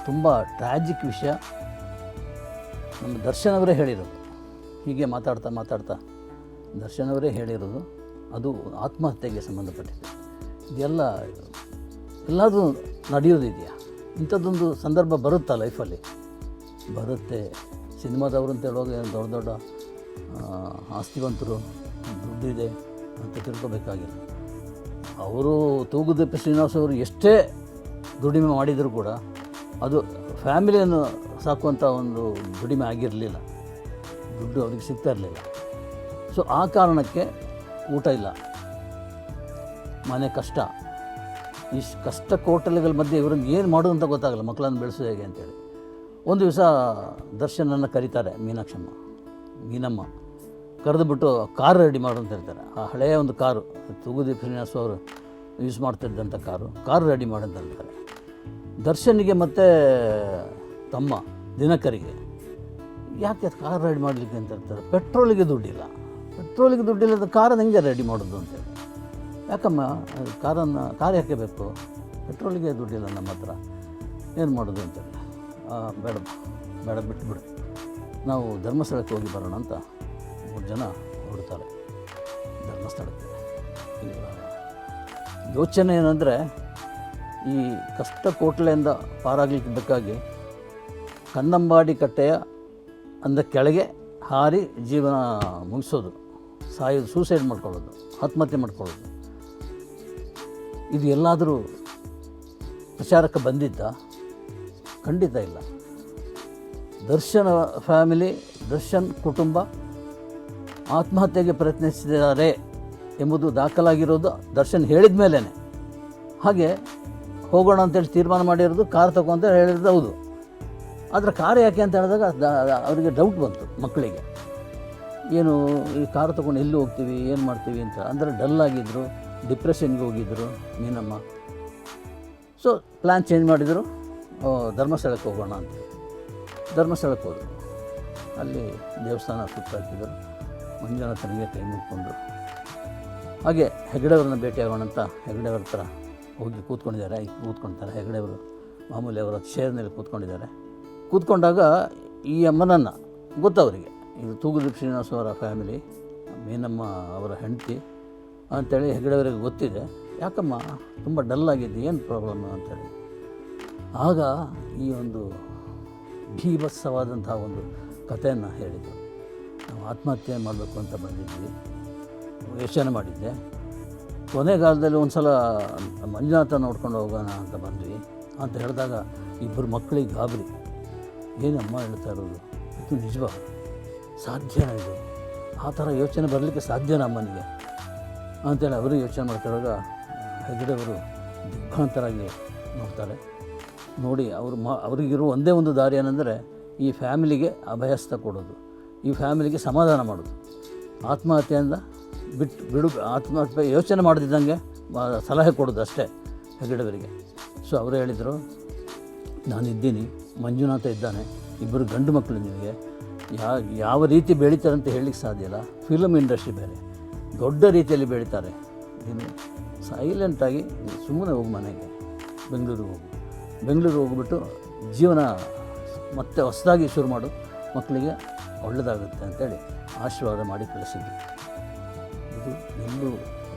ತುಂಬ ಟ್ರಾಜಿಕ್ ವಿಷಯ ನಮ್ಮ ದರ್ಶನ್ ಅವರೇ ಹೇಳಿರೋದು. ಹೀಗೆ ಮಾತಾಡ್ತಾ ಮಾತಾಡ್ತಾ ದರ್ಶನ್ ಅವರೇ ಹೇಳಿರೋದು, ಅದು ಆತ್ಮಹತ್ಯೆಗೆ ಸಂಬಂಧಪಟ್ಟಿದೆ ಇದೆಲ್ಲ ಎಲ್ಲಾದರೂ ನಡೆಯೋದಿದೆಯಾ? ಇಂಥದ್ದೊಂದು ಸಂದರ್ಭ ಬರುತ್ತಾ ಲೈಫಲ್ಲಿ ಬರುತ್ತೆ. ಸಿನಿಮಾದವರು ಅಂತ ಹೇಳುವಾಗ ದೊಡ್ಡ ದೊಡ್ಡ ಆಸ್ತಿವಂತರು ದುಡ್ಡಿದೆ ಅಂತ ತಿಳ್ಕೊಬೇಕಾಗಿಲ್ಲ ಅವರು ತೂಗುದೀಪ ಶ್ರೀನಿವಾಸ ಅವರು ಎಷ್ಟೇ ದುಡಿಮೆ ಮಾಡಿದರೂ ಕೂಡ ಅದು ಫ್ಯಾಮಿಲಿಯನ್ನು ಸಾಕುವಂಥ ಒಂದು ದುಡಿಮೆ ಆಗಿರಲಿಲ್ಲ. ದುಡ್ಡು ಅವ್ರಿಗೆ ಸಿಗ್ತಾ ಇರಲಿಲ್ಲ. ಸೊ, ಆ ಕಾರಣಕ್ಕೆ ಊಟ ಇಲ್ಲ. ಮನೆ ಕಷ್ಟ. ಇಷ್ಟು ಕಷ್ಟ ಕೋಟಲೆಗಳ ಮಧ್ಯೆ ಇವ್ರನ್ನ ಏನು ಮಾಡೋದು ಅಂತ ಗೊತ್ತಾಗಲ್ಲ ಮಕ್ಕಳನ್ನು ಬೆಳೆಸೋದು ಹೇಗೆ ಅಂತೇಳಿ. ಒಂದು ದಿವಸ ದರ್ಶನನ್ನು ಕರೀತಾರೆ ಮೀನಾಕ್ಷಮ್ಮ. ಮೀನಮ್ಮ ಕರೆದುಬಿಟ್ಟು ಕಾರ್ ರೆಡಿ ಮಾಡು ಅಂತ ಹೇಳ್ತಾರೆ. ಆ ಹಳೆಯ ಒಂದು ಕಾರು, ತುಗುದೀಪ್ ಶ್ರೀನಿವಾಸ ಅವರು ಯೂಸ್ ಮಾಡ್ತಿದ್ದಂಥ ಕಾರು, ಕಾರ್ ರೆಡಿ ಮಾಡು ಅಂತ ಹೇಳ್ತಾರೆ. ದರ್ಶನಿಗೆ ಮತ್ತು ತಮ್ಮ, ದಿನಕರಿಗೆ ಯಾಕೆ ಕಾರ್ ರೆಡಿ ಮಾಡಲಿಕ್ಕೆ ಅಂತ ಹೇಳ್ತಾರೆ. ಪೆಟ್ರೋಲಿಗೆ ದುಡ್ಡಿಲ್ಲ. ಪೆಟ್ರೋಲಿಗೆ ದುಡ್ಡಿಲ್ಲದ ಕಾರನ್ನು ಹೆಂಗೆ ರೆಡಿ ಮಾಡೋದು ಅಂತೇಳಿ ಯಾಕಮ್ಮ, ಅದು ಕಾರನ್ನು, ಕಾರ್ ಯಾಕೆ ಬೇಕು? ಪೆಟ್ರೋಲಿಗೆ ದುಡ್ಡಿಲ್ಲ ನಮ್ಮ ಹತ್ರ. ಏನು ಮಾಡೋದು ಅಂತೇಳಿ ಬೇಡ ಬೇಡ ಬಿಟ್ಟುಬಿಡು ನಾವು ಧರ್ಮಸ್ಥಳಕ್ಕೆ ಹೋಗಿ ಬರೋಣ ಅಂತ ಮೂರು ಜನ ಹೊರಡ್ತಾರೆ ಧರ್ಮಸ್ಥಳಕ್ಕೆ. ಯೋಚನೆ ಏನಂದರೆ ಈ ಕಷ್ಟ ಕೋಟ್ಲೆಯಿಂದ ಪಾರಾಗಲಿಕ್ಕೆ ಬೇಕಾಗಿ ಕನ್ನಂಬಾಡಿ ಕಟ್ಟೆಯ ಅಂದ ಕೆಳಗೆ ಹಾರಿ ಜೀವನ ಮುಗಿಸೋದು, ಸಾಯೋದು ಸೂಸೈಡ್ ಮಾಡ್ಕೊಳ್ಳೋದು, ಆತ್ಮಹತ್ಯೆ ಮಾಡ್ಕೊಳ್ಳೋದು. ಇದು ಎಲ್ಲಾದರೂ ಪ್ರಚಾರಕ್ಕೆ ಬಂದಿದ್ದ ಖಂಡಿತ ಇಲ್ಲ. ದರ್ಶನ ಫ್ಯಾಮಿಲಿ, ದರ್ಶನ್ ಕುಟುಂಬ ಆತ್ಮಹತ್ಯೆಗೆ ಪ್ರಯತ್ನಿಸಿದ್ದಾರೆ ಎಂಬುದು ದಾಖಲಾಗಿರೋದು ದರ್ಶನ್ ಹೇಳಿದ ಮೇಲೇ ಹಾಗೆ ಹೋಗೋಣ ಅಂತೇಳಿ ತೀರ್ಮಾನ ಮಾಡಿರೋದು ಕಾರ್ ತಗೊಂತ ಹೇಳಿರೋದು ಹೌದು. ಆದರೆ ಕಾರ್ ಯಾಕೆ ಅಂತ ಹೇಳಿದಾಗ ಅವರಿಗೆ ಡೌಟ್ ಬಂತು ಮಕ್ಕಳಿಗೆ. ಏನು ಈ ಕಾರ್ ತೊಗೊಂಡು ಎಲ್ಲಿ ಹೋಗ್ತೀವಿ, ಏನು ಮಾಡ್ತೀವಿ ಅಂತ. ಅಂದರೆ ಡಲ್ ಆಗಿದ್ದರು ಡಿಪ್ರೆಷನ್ಗೆ ಹೋಗಿದ್ದರು ಮೀನಮ್ಮ ಸೊ ಪ್ಲ್ಯಾನ್ ಚೇಂಜ್ ಮಾಡಿದರು. ಧರ್ಮಸ್ಥಳಕ್ಕೆ ಹೋಗೋಣ ಅಂತ. ಧರ್ಮಸ್ಥಳಕ್ಕೆ ಹೋದರು. ಅಲ್ಲಿ ದೇವಸ್ಥಾನ ಸುತ್ತಾಕಿದರು ಮಂಜುನಾಥನಿಗೆ ಕೈ ಮುಟ್ಕೊಂಡ್ರು ಹಾಗೆ ಹೆಗಡೆಯವ್ರನ್ನ ಭೇಟಿಯಾಗೋಣ ಅಂತ ಹೆಗಡೆಯವ್ರ ಹತ್ರ ಹೋಗಿ ಕೂತ್ಕೊಂಡಿದ್ದಾರೆ. ಕೂತ್ಕೊಳ್ತಾರೆ ಹೆಗಡೆಯವರು ಮಾಮೂಲಿ ಅವರ ಚೇರ್ನಲ್ಲಿ ಕೂತ್ಕೊಂಡಿದ್ದಾರೆ. ಕೂತ್ಕೊಂಡಾಗ ಈ ಅಮ್ಮನನ್ನು ಗೊತ್ತವರಿಗೆ, ಇದು ತೂಗುದೀಪ್ ಶ್ರೀನಿವಾಸ ಅವರ ಫ್ಯಾಮಿಲಿ, ಮೀನಮ್ಮ ಅವರ ಹೆಂಡತಿ ಅಂಥೇಳಿ ಹೆಗಡೆಯವರಿಗೆ ಗೊತ್ತಿದೆ. ಯಾಕಮ್ಮ, ತುಂಬ ಡಲ್ ಆಗಿದ್ದು ಏನು ಪ್ರಾಬ್ಲಮ್ ಅಂತೇಳಿ. ಆಗ ಈ ಒಂದು ಭೀಭತ್ಸವಾದಂಥ ಒಂದು ಕಥೆಯನ್ನು ಹೇಳಿದರು ನಾವು ಆತ್ಮಹತ್ಯೆ ಮಾಡಬೇಕು ಅಂತ ಬಂದಿದ್ವಿ. ಯೋಚನೆ ಮಾಡಿದ್ದೆ. ಕೊನೆಗಾಲದಲ್ಲಿ ಒಂದು ಸಲ ಮಂಜುನಾಥ ನೋಡ್ಕೊಂಡು ಹೋಗೋಣ ಅಂತ ಬಂದ್ವಿ. ಅಂತ ಹೇಳಿದಾಗ ಇಬ್ಬರು ಮಕ್ಕಳಿಗೆ ಗಾಬರಿ ಏನಮ್ಮ ಹೇಳ್ತಾ ಇರೋದು? ಇದು ನಿಜವಾ? ಸಾಧ್ಯ ಇದು. ಆ ಥರ ಯೋಚನೆ ಬರಲಿಕ್ಕೆ ಸಾಧ್ಯನಾ ಅಮ್ಮನಿಗೆ? ಅಂತೇಳಿ ಅವರು ಯೋಚನೆ ಮಾಡ್ತಿರುವಾಗ ಹೆಗಡೆ ಅವರು ದಿಗ್ಭ್ರಾಂತರಾಗಿ ನೋಡ್ತಾರೆ. ನೋಡಿ ಅವರು ಮ ಅವರಿಗಿರೋ ಒಂದೇ ಒಂದು ದಾರಿ ಏನಂದರೆ ಈ ಫ್ಯಾಮಿಲಿಗೆ ಅಭಯಸ್ಥ ಕೊಡೋದು. ಈ ಫ್ಯಾಮಿಲಿಗೆ ಸಮಾಧಾನ ಮಾಡೋದು. ಆತ್ಮಹತ್ಯೆಯಿಂದ ಬಿಟ್ಟು ಬಿಡು, ಆತ್ಮಹತ್ಯೆ ಯೋಚನೆ ಮಾಡದಿದ್ದಂಗೆ ಸಲಹೆ ಕೊಡೋದು ಅಷ್ಟೇ ಹೆಗಡೆವರಿಗೆ ಸೊ ಅವರು ಹೇಳಿದರು, ನಾನಿದ್ದೀನಿ, ಮಂಜುನಾಥ ಇದ್ದಾನೆ, ಇಬ್ಬರು ಗಂಡು ಮಕ್ಕಳು ನಿಮಗೆ. ಯಾ, ಯಾವ ರೀತಿ ಬೆಳೀತಾರೆ ಅಂತ ಹೇಳಲಿಕ್ಕೆ ಸಾಧ್ಯ ಇಲ್ಲ. ಫಿಲಮ್ ಇಂಡಸ್ಟ್ರಿ ಬೇರೆ. ದೊಡ್ಡ ರೀತಿಯಲ್ಲಿ ಬೆಳೀತಾರೆ. ನೀನು ಸೈಲೆಂಟಾಗಿ ಸುಮ್ಮನೆ ಹೋಗು ಮನೆಗೆ, ಬೆಂಗಳೂರಿಗೆ ಹೋಗು. ಬೆಂಗಳೂರು ಹೋಗ್ಬಿಟ್ಟು ಜೀವನ ಮತ್ತೆ ಹೊಸದಾಗಿ ಶುರು ಮಾಡು, ಮಕ್ಕಳಿಗೆ ಒಳ್ಳೆಯದಾಗುತ್ತೆ ಅಂತೇಳಿ ಆಶೀರ್ವಾದ ಮಾಡಿ ಕಳಿಸಿದ್ವಿ. ಇದು ಎಲ್ಲೂ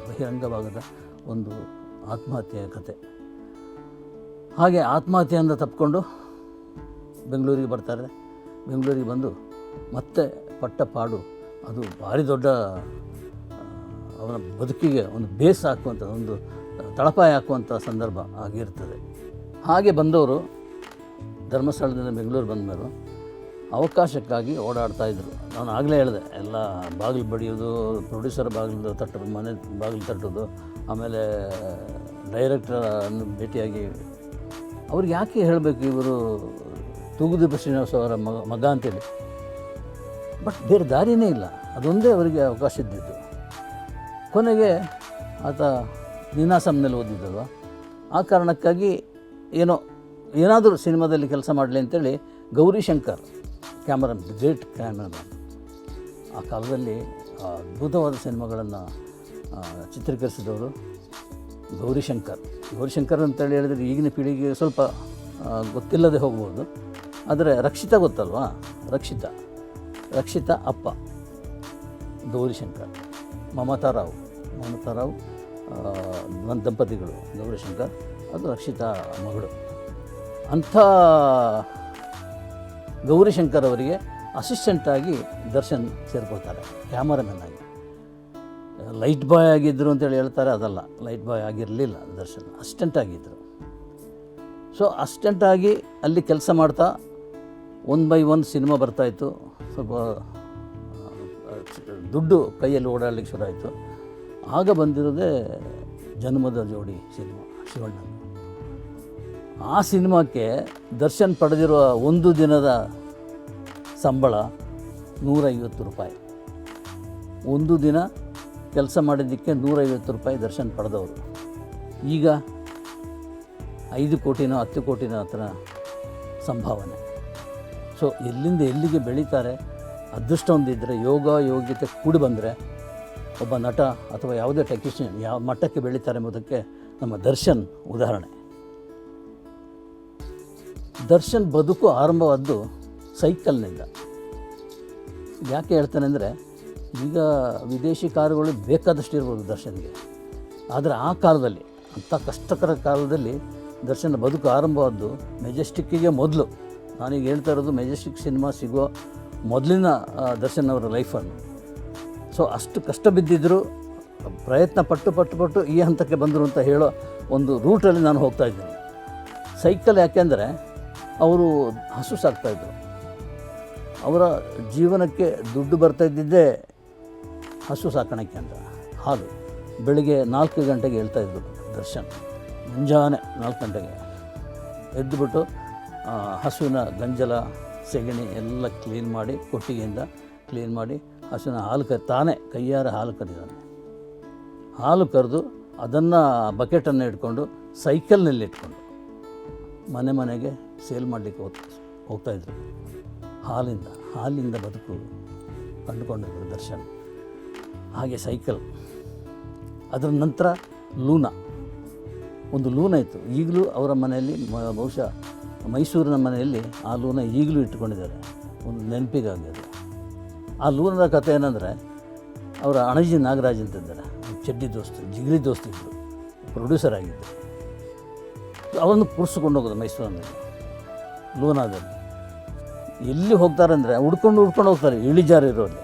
ಬಹಿರಂಗವಾಗದ ಒಂದು ಆತ್ಮಹತ್ಯೆಯ ಕತೆ. ಹಾಗೆ ಆತ್ಮಹತ್ಯೆಯಿಂದ ತಪ್ಪಿಕೊಂಡು ಬೆಂಗಳೂರಿಗೆ ಬರ್ತಾರೆ. ಬೆಂಗಳೂರಿಗೆ ಬಂದು ಮತ್ತೆ ಪಟ್ಟ ಪಾಡು, ಅದು ಭಾರಿ ದೊಡ್ಡ ಅವರ ಬದುಕಿಗೆ ಒಂದು ಬೇಸ್ ಹಾಕುವಂಥ ಒಂದು ತಳಪಾಯ ಹಾಕುವಂಥ ಸಂದರ್ಭ ಆಗಿರ್ತದೆ. ಹಾಗೆ ಬಂದವರು ಧರ್ಮಸ್ಥಳದಿಂದ ಬೆಂಗಳೂರು ಬಂದ ಅವಕಾಶಕ್ಕಾಗಿ ಓಡಾಡ್ತಾ ಇದ್ದರು ನಾನು ಆಗಲೇ ಹೇಳಿದೆ, ಎಲ್ಲ ಬಾಗಿಲು ಬಡಿಯೋದು ಪ್ರೊಡ್ಯೂಸರ್ ಬಾಗಿಲು ತಟ್ಟೋದು ಮನೆ ಬಾಗಿಲು ತಟ್ಟೋದು, ಆಮೇಲೆ ಡೈರೆಕ್ಟರನ್ನು ಭೇಟಿಯಾಗಿ ಅವ್ರಿಗೆ ಯಾಕೆ ಹೇಳಬೇಕು ಇವರು ತೂಗುದು ಶ್ರೀನಿವಾಸ ಅವರ ಮಗ ಮಗ ಅಂತೇಳಿ. ಬಟ್ ಬೇರೆ ದಾರಿನೇ ಇಲ್ಲ, ಅದೊಂದೇ ಅವರಿಗೆ ಅವಕಾಶ ಇದ್ದಿದ್ದು. ಕೊನೆಗೆ ಆತ ನೀನಾಸಂನಲ್ಲಿ ಓದಿದ್ದಲ್ವ? ಆ ಕಾರಣಕ್ಕಾಗಿ ಏನೋ, ಏನಾದರೂ ಸಿನಿಮಾದಲ್ಲಿ ಕೆಲಸ ಮಾಡಲಿ ಅಂತೇಳಿ ಗೌರಿಶಂಕರ್ ಕ್ಯಾಮರನ್ ಗ್ರೇಟ್ ಕ್ಯಾಮರನ್ ಆ ಕಾಲದಲ್ಲಿ ಅದ್ಭುತವಾದ ಸಿನಿಮಾಗಳನ್ನು ಚಿತ್ರೀಕರಿಸಿದವರು ಗೌರಿಶಂಕರ್ ಗೌರಿಶಂಕರ್ ಅಂತೇಳಿ ಹೇಳಿದ್ರೆ ಈಗಿನ ಪೀಳಿಗೆ ಸ್ವಲ್ಪ ಗೊತ್ತಿಲ್ಲದೆ ಹೋಗ್ಬೋದು. ಆದರೆ ರಕ್ಷಿತ ಗೊತ್ತಲ್ವಾ? ರಕ್ಷಿತ. ರಕ್ಷಿತ ಅಪ್ಪ ಗೌರಿಶಂಕರ್ ಮಮತಾ ರಾವ್. ಮಮತಾ ರಾವ್ ದಂಪತಿಗಳು ಗೌರಿಶಂಕರ್ ಅದು ರಕ್ಷಿತಾ ಮಗಳು. ಅಂಥ ಗೌರಿಶಂಕರ್ ಅವರಿಗೆ ಅಸಿಸ್ಟೆಂಟಾಗಿ ದರ್ಶನ್ ಸೇರ್ಕೊಳ್ತಾರೆ, ಕ್ಯಾಮರಾಮನ್ ಆಗಿ. ಲೈಟ್ ಬಾಯ್ ಆಗಿದ್ದರು ಅಂತೇಳಿ ಹೇಳ್ತಾರೆ, ಅದಲ್ಲ. ಲೈಟ್ ಬಾಯ್ ಆಗಿರಲಿಲ್ಲ ದರ್ಶನ್ ಅಸಿಸ್ಟೆಂಟ್ ಆಗಿದ್ದರು ಸೊ ಅಸಿಸ್ಟೆಂಟಾಗಿ ಅಲ್ಲಿ ಕೆಲಸ ಮಾಡ್ತಾ ಒನ್ ಬೈ ಒನ್ ಸಿನಿಮಾ ಬರ್ತಾಯಿತ್ತು ಸ್ವಲ್ಪ ದುಡ್ಡು ಕೈಯಲ್ಲಿ ಓಡಾಡಲಿಕ್ಕೆ ಶುರು ಆಯಿತು. ಆಗ ಬಂದಿರೋದೇ ಜನ್ಮದ ಜೋಡಿ ಸಿನಿಮಾ ಶಿವಣ್ಣನ ಆ ಸಿನಿಮಾಕ್ಕೆ ದರ್ಶನ್ ಪಡೆದಿರುವ ಒಂದು ದಿನದ ಸಂಬಳ ನೂರೈವತ್ತು ರೂಪಾಯಿ. ಒಂದು ದಿನ ಕೆಲಸ ಮಾಡಿದ್ದಕ್ಕೆ ನೂರೈವತ್ತು ರೂಪಾಯಿ ದರ್ಶನ್ ಪಡೆದವರು. ಈಗ ಐದು ಕೋಟಿನೋ ಹತ್ತು ಕೋಟಿನೋ ಹತ್ರ ಸಂಭಾವನೆ. ಸೊ ಎಲ್ಲಿಂದ ಎಲ್ಲಿಗೆ ಬೆಳೀತಾರೆ? ಅದೃಷ್ಟ ಒಂದಿದ್ದರೆ ಯೋಗ, ಯೋಗ್ಯತೆ ಕೂಡಿ ಬಂದರೆ ಒಬ್ಬ ನಟ ಅಥವಾ ಯಾವುದೇ ಟೆಕ್ನಿಷಿಯನ್ ಯಾವ ಮಟ್ಟಕ್ಕೆ ಬೆಳೀತಾರೆ ಎಂಬುದಕ್ಕೆ ನಮ್ಮ ದರ್ಶನ್ ಉದಾಹರಣೆ. ದರ್ಶನ್ ಬದುಕು ಆರಂಭವಾದ್ದು ಸೈಕಲ್ನಿಂದ. ಯಾಕೆ ಹೇಳ್ತಾನೆ ಅಂದರೆ, ಈಗ ವಿದೇಶಿ ಕಾರುಗಳು ಬೇಕಾದಷ್ಟು ಇರ್ಬೋದು ದರ್ಶನ್ಗೆ. ಆದರೆ ಆ ಕಾಲದಲ್ಲಿ, ಅಂಥ ಕಷ್ಟಕರ ಕಾಲದಲ್ಲಿ ದರ್ಶನ ಬದುಕು ಆರಂಭವಾದ್ದು ಮೆಜೆಸ್ಟಿಕ್ಕಿಗೆ ಮೊದಲು. ನಾನೀಗ ಹೇಳ್ತಾ ಇರೋದು ಮೆಜೆಸ್ಟಿಕ್ ಸಿನಿಮಾ ಸಿಗೋ ಮೊದಲಿನ ದರ್ಶನ್ ಅವರ ಲೈಫನ್ನು. ಸೊ, ಅಷ್ಟು ಕಷ್ಟ ಬಿದ್ದಿದ್ದರು ಪ್ರಯತ್ನ ಪಟ್ಟು ಪಟ್ಟು ಪಟ್ಟು ಈ ಹಂತಕ್ಕೆ ಬಂದರು ಅಂತ ಹೇಳೋ ಒಂದು ರೂಟಲ್ಲಿ ನಾನು ಹೋಗ್ತಾ ಇದ್ದೀನಿ. ಸೈಕಲ್ ಯಾಕೆಂದರೆ ಅವರು ಹಸು ಸಾಕ್ತಾಯಿದ್ರು ಅವರ ಜೀವನಕ್ಕೆ ದುಡ್ಡು ಬರ್ತಾ ಇದ್ದಿದ್ದೇ ಹಸು ಸಾಕಾಣಿಕೆ ಅಂತ. ಹಾಲು ಬೆಳಿಗ್ಗೆ ನಾಲ್ಕು ಗಂಟೆಗೆ ಹೇಳ್ತಾ ಇದ್ದರು ದರ್ಶನ್. ಮುಂಜಾನೆ ನಾಲ್ಕು ಗಂಟೆಗೆ ಎದ್ದುಬಿಟ್ಟು ಹಸುವಿನ ಗಂಜಲ, ಸೆಗಣಿ ಎಲ್ಲ ಕ್ಲೀನ್ ಮಾಡಿ, ಕೊಟ್ಟಿಗೆಯಿಂದ ಕ್ಲೀನ್ ಮಾಡಿ ಹಸುವಿನ ಹಾಲು ಕ ತಾನೇ ಕೈಯಾರೆ ಹಾಲು ಕರೆದಿದ್ದಾನೆ. ಹಾಲು ಕರೆದು ಅದನ್ನು ಬಕೆಟನ್ನು ಇಟ್ಕೊಂಡು ಸೈಕಲ್ನಲ್ಲಿ ಇಟ್ಕೊಂಡು ಮನೆ ಮನೆಗೆ ಸೇಲ್ ಮಾಡಲಿಕ್ಕೆ ಹೋಗ್ತಾ ಹೋಗ್ತಾಯಿದ್ರು ಹಾಲಿಂದ ಹಾಲಿಂದ ಬದುಕು ಕಂಡುಕೊಂಡಿದ್ರು ದರ್ಶನ್. ಹಾಗೆ ಸೈಕಲ್. ಅದರ ನಂತರ ಲೂನ. ಒಂದು ಲೂನ ಇತ್ತು. ಈಗಲೂ ಅವರ ಮನೆಯಲ್ಲಿ ಬಹುಶಃ ಮೈಸೂರಿನ ಮನೆಯಲ್ಲಿ ಆ ಲೂನ ಈಗಲೂ ಇಟ್ಟುಕೊಂಡಿದ್ದಾರೆ. ಒಂದು ನೆನಪಿಗಾಗಿ ಅದು. ಆ ಲೂನದ ಕಥೆ ಏನಂದರೆ, ಅವರ ಅಣಜಿ ನಾಗರಾಜ್ ಅಂತಿದ್ದಾರೆ. ಚಡ್ಡಿ ದೋಸ್ತು, ಜಿಗ್ರಿ ದೋಸ್ತು ಇದ್ದರು ಪ್ರೊಡ್ಯೂಸರ್ ಆಗಿದ್ದರು ಅವರನ್ನು ಕೂರಿಸ್ಕೊಂಡು ಹೋಗೋದು ಮೈಸೂರಿನಲ್ಲಿ ಲೂನಾದಲ್ಲಿ. ಎಲ್ಲಿ ಹೋಗ್ತಾರೆ ಅಂದರೆ, ಹುಡ್ಕೊಂಡು ಹುಡ್ಕೊಂಡು ಹೋಗ್ತಾರೆ, ಇಳಿಜಾರು ಇರೋದು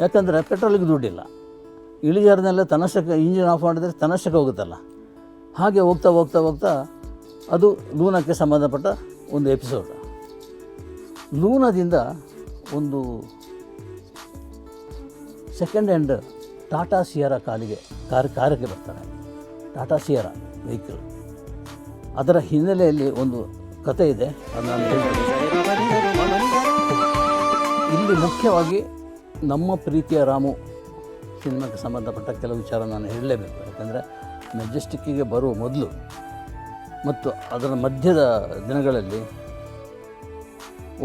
ಯಾಕಂದರೆ ಪೆಟ್ರೋಲಿಗೆ ದುಡ್ಡಿಲ್ಲ. ಇಳಿಜಾರನ್ನೆಲ್ಲ ತನ್ನಷ್ಟಕ್ಕೆ ಇಂಜಿನ್ ಆಫ್ ಮಾಡಿದರೆ ತನ್ನಷ್ಟಕ್ಕೆ ಹೋಗುತ್ತಲ್ಲ. ಹಾಗೆ ಹೋಗ್ತಾ ಹೋಗ್ತಾ ಹೋಗ್ತಾ ಅದು ಲೂನಕ್ಕೆ ಸಂಬಂಧಪಟ್ಟ ಒಂದು ಎಪಿಸೋಡ್ ಲೂನದಿಂದ ಒಂದು ಸೆಕೆಂಡ್ ಹ್ಯಾಂಡ್ ಟಾಟಾ ಸಿಯರ ಕಾಲಿಗೆ, ಕಾರ್ ಕಾರಕ್ಕೆ ಬರ್ತಾರೆ. ಟಾಟಾ ಸಿಯರ ವೆಹಿಕಲ್ ಅದರ ಹಿನ್ನೆಲೆಯಲ್ಲಿ ಒಂದು ಕತೆ ಇದೆ. ನಾನು ಇಲ್ಲಿ ಮುಖ್ಯವಾಗಿ ನಮ್ಮ ಪ್ರೀತಿಯ ರಾಮು ಸಿನಿಮಾಕ್ಕೆ ಸಂಬಂಧಪಟ್ಟ ಕೆಲವು ವಿಚಾರ ನಾನು ಹೇಳಲೇಬೇಕು. ಯಾಕಂದರೆ ಮೆಜೆಸ್ಟಿಕ್ಕಿಗೆ ಬರುವ ಮೊದಲು ಮತ್ತು ಅದರ ಮಧ್ಯದ ದಿನಗಳಲ್ಲಿ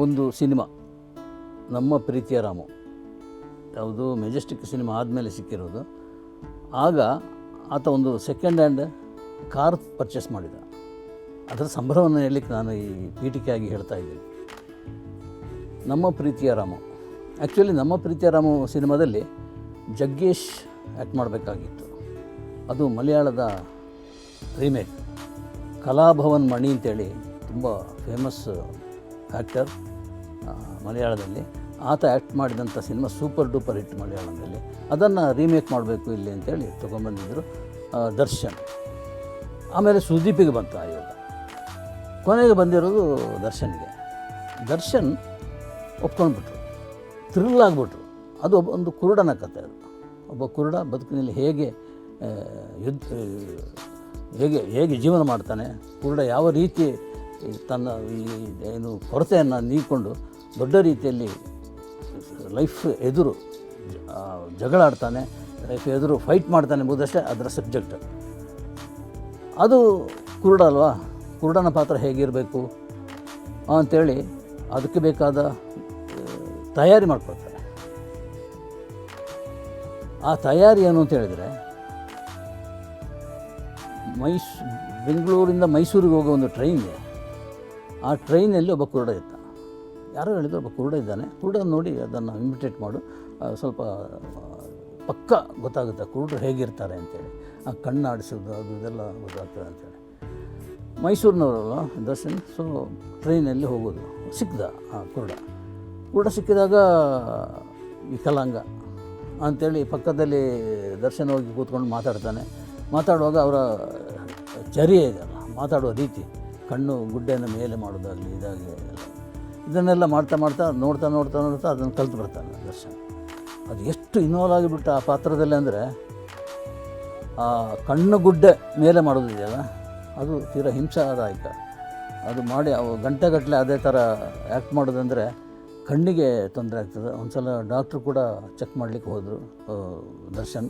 ಒಂದು ಸಿನಿಮಾ, ನಮ್ಮ ಪ್ರೀತಿಯ ರಾಮು. ಯಾವುದು ಮೆಜೆಸ್ಟಿಕ್ ಸಿನಿಮಾ ಆದಮೇಲೆ ಸಿಕ್ಕಿರೋದು. ಆಗ ಆತ ಒಂದು ಸೆಕೆಂಡ್ ಹ್ಯಾಂಡ್ ಕಾರ್ ಪರ್ಚೇಸ್ ಮಾಡಿದ. ಅದರ ಸಂಭ್ರಮವನ್ನು ಹೇಳಲಿಕ್ಕೆ ನಾನು ಈ ಪೀಠಿಕೆಯಾಗಿ ಹೇಳ್ತಾ ಇದ್ದೀನಿ. ನಮ್ಮ ಪ್ರೀತಿಯ ರಾಮ. ಆ್ಯಕ್ಚುಲಿ ನಮ್ಮ ಪ್ರೀತಿಯ ರಾಮ ಸಿನಿಮಾದಲ್ಲಿ ಜಗ್ಗೇಶ್ ಆ್ಯಕ್ಟ್ ಮಾಡಬೇಕಾಗಿತ್ತು. ಅದು ಮಲಯಾಳದ ರೀಮೇಕ್. ಕಲಾಭವನ್ ಮಣಿ ಅಂತೇಳಿ ತುಂಬ ಫೇಮಸ್ ಆ್ಯಕ್ಟರ್ ಮಲಯಾಳದಲ್ಲಿ. ಆತ ಆ್ಯಕ್ಟ್ ಮಾಡಿದಂಥ ಸಿನಿಮಾ ಸೂಪರ್ ಡೂಪರ್ ಹಿಟ್ ಮಲಯಾಳದಲ್ಲಿ. ಅದನ್ನು ರೀಮೇಕ್ ಮಾಡಬೇಕು ಇಲ್ಲಿ ಅಂತೇಳಿ ತೊಗೊಂಬಂದಿದ್ದರು ದರ್ಶನ್. ಆಮೇಲೆ ಸುದೀಪಿಗೆ ಬಂತು ಆಯೋಗ ಕೊನೆಗೆ ಬಂದಿರೋದು ದರ್ಶನ್ಗೆ ದರ್ಶನ್ ಒಪ್ಕೊಂಡ್ಬಿಟ್ರು. ಥ್ರಿಲ್ ಆಗಿಬಿಟ್ರು. ಅದು ಒಬ್ಬ ಒಂದು ಕುರುಡನ ಕಥೆ ಅದು. ಒಬ್ಬ ಕುರುಡ ಬದುಕಿನಲ್ಲಿ ಹೇಗೆ ಯುದ್ಧ ಹೇಗೆ ಹೇಗೆ ಜೀವನ ಮಾಡ್ತಾನೆ, ಕುರುಡ ಯಾವ ರೀತಿ ತನ್ನ ಈ ಏನು ಕೊರತೆಯನ್ನು ನೀಡಿಕೊಂಡು ದೊಡ್ಡ ರೀತಿಯಲ್ಲಿ ಲೈಫ್ ಎದುರು ಜಗಳಾಡ್ತಾನೆ, ಲೈಫ್ ಎದುರು ಫೈಟ್ ಮಾಡ್ತಾನೆ ಎಂಬುದಷ್ಟೇ ಅದರ ಸಬ್ಜೆಕ್ಟ್. ಅದು ಕುರುಡ ಅಲ್ವಾ? ಕುರುಡನ ಪಾತ್ರ ಹೇಗಿರಬೇಕು ಅಂಥೇಳಿ ಅದಕ್ಕೆ ಬೇಕಾದ ತಯಾರಿ ಮಾಡ್ಕೊಳ್ತಾರೆ. ಆ ತಯಾರಿ ಏನು ಅಂತ ಹೇಳಿದರೆ, ಮೈಸ್, ಬೆಂಗಳೂರಿಂದ ಮೈಸೂರಿಗೆ ಹೋಗೋ ಒಂದು ಟ್ರೈನ್ ಇದೆ ಆ ಟ್ರೈನಲ್ಲಿ ಒಬ್ಬ ಕುರುಡ ಇದ್ದ. ಯಾರೋ ಹೇಳಿದ್ರು ಒಬ್ಬ ಕುರುಡ ಇದ್ದಾನೆ. ಕುರುಡ ನೋಡಿ ಅದನ್ನು ಇಮಿಟೇಟ್ ಮಾಡು. ಸ್ವಲ್ಪ ಪಕ್ಕ ಗೊತ್ತಾಗುತ್ತೆ ಕುರುಡರು ಹೇಗಿರ್ತಾರೆ ಅಂತೇಳಿ. ಆ ಕಣ್ಣು ಆಡಿಸೋದು, ಅದು ಇದೆಲ್ಲ ಗೊತ್ತಾಗ್ತದೆ ಅಂತೇಳಿ. ಮೈಸೂರಿನವರಲ್ಲ ದರ್ಶನ್ ಸೊ ಟ್ರೈನಲ್ಲಿ ಹೋಗೋದು. ಸಿಕ್ಕಿದ ಆ ಕುರುಡ. ಕುರುಡ ಸಿಕ್ಕಿದಾಗ ವಿಕಲಾಂಗ ಅಂಥೇಳಿ ಪಕ್ಕದಲ್ಲಿ ದರ್ಶನ ಹೋಗಿ ಕೂತ್ಕೊಂಡು ಮಾತಾಡ್ತಾನೆ. ಮಾತಾಡುವಾಗ ಅವರ ಚರ್ಯ ಇದೆಯಲ್ಲ, ಮಾತಾಡುವ ರೀತಿ, ಕಣ್ಣು ಗುಡ್ಡೆಯನ್ನು ಮೇಲೆ ಮಾಡೋದಾಗಲಿ, ಇದಾಗಲಿ ಇದನ್ನೆಲ್ಲ ಮಾಡ್ತಾ ಮಾಡ್ತಾ, ನೋಡ್ತಾ ನೋಡ್ತಾ ನೋಡ್ತಾ ಅದನ್ನು ಕಲ್ತು ಬರ್ತಾನೆ ದರ್ಶನ್. ಅದು ಎಷ್ಟು ಇನ್ವಾಲ್ವ್ ಆಗಿಬಿಟ್ಟ ಆ ಪಾತ್ರದಲ್ಲಿ ಅಂದರೆ, ಆ ಕಣ್ಣು ಗುಡ್ಡೆ ಮೇಲೆ ಮಾಡೋದಿದೆಯಲ್ಲ ಅದು ತೀರ ಹಿಂಸಾದಾಯಕ. ಅದು ಮಾಡಿ ಅವು ಗಂಟೆಗಟ್ಟಲೆ ಅದೇ ಥರ ಆ್ಯಕ್ಟ್ ಮಾಡೋದಂದರೆ ಕಣ್ಣಿಗೆ ತೊಂದರೆ ಆಗ್ತದೆ. ಒಂದು ಸಲ ಡಾಕ್ಟ್ರು ಕೂಡ ಚೆಕ್ ಮಾಡಲಿಕ್ಕೆ ಹೋದರು ದರ್ಶನ್.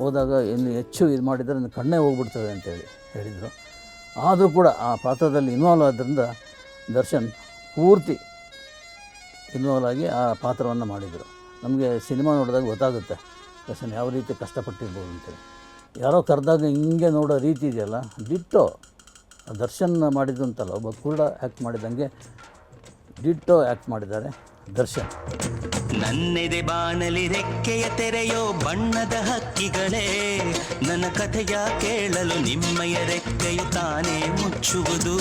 ಹೋದಾಗ ಇನ್ನು ಹೆಚ್ಚು ಇದು ಮಾಡಿದರೆ ಕಣ್ಣೇ ಹೋಗ್ಬಿಡ್ತದೆ ಅಂತೇಳಿ ಹೇಳಿದರು. ಆದರೂ ಕೂಡ ಆ ಪಾತ್ರದಲ್ಲಿ ಇನ್ವಾಲ್ವ್ ಆದ್ದರಿಂದ ದರ್ಶನ್ ಪೂರ್ತಿ ಇನ್ವಾಲ್ವ್ ಆಗಿ ಆ ಪಾತ್ರವನ್ನು ಮಾಡಿದರು. ನಮಗೆ ಸಿನಿಮಾ ನೋಡಿದಾಗ ಗೊತ್ತಾಗುತ್ತೆ ದರ್ಶನ್ ಯಾವ ರೀತಿ ಕಷ್ಟಪಟ್ಟಿರ್ಬೋದು ಅಂತೇಳಿ. ಯಾರೋ ಕರೆದಾಗ ಹಿಂಗೆ ನೋಡೋ ರೀತಿ ಇದೆಯಲ್ಲ ಡಿಟ್ಟೋ ದರ್ಶನ್ ಮಾಡಿದ್ದು ಅಂತಲ್ಲ, ಒಬ್ಬ ಕುರುಡ ಆ್ಯಕ್ಟ್ ಮಾಡಿದಂಗೆ ಡಿಟ್ಟೋ ಆ್ಯಕ್ಟ್ ಮಾಡಿದ್ದಾರೆ ದರ್ಶನ್. ನನ್ನೆದೆ ಬಾಣಲಿ ರೆಕ್ಕೆಯ ತೆರೆಯೋ ಬಣ್ಣದ ಹಕ್ಕಿಗಳೇ, ನನ್ನ ಕಥೆಯ ಕೇಳಲು ನಿಮ್ಮಯ ರೆಕ್ಕೆಯು ತಾನೇ ಮುಚ್ಚುವುದು.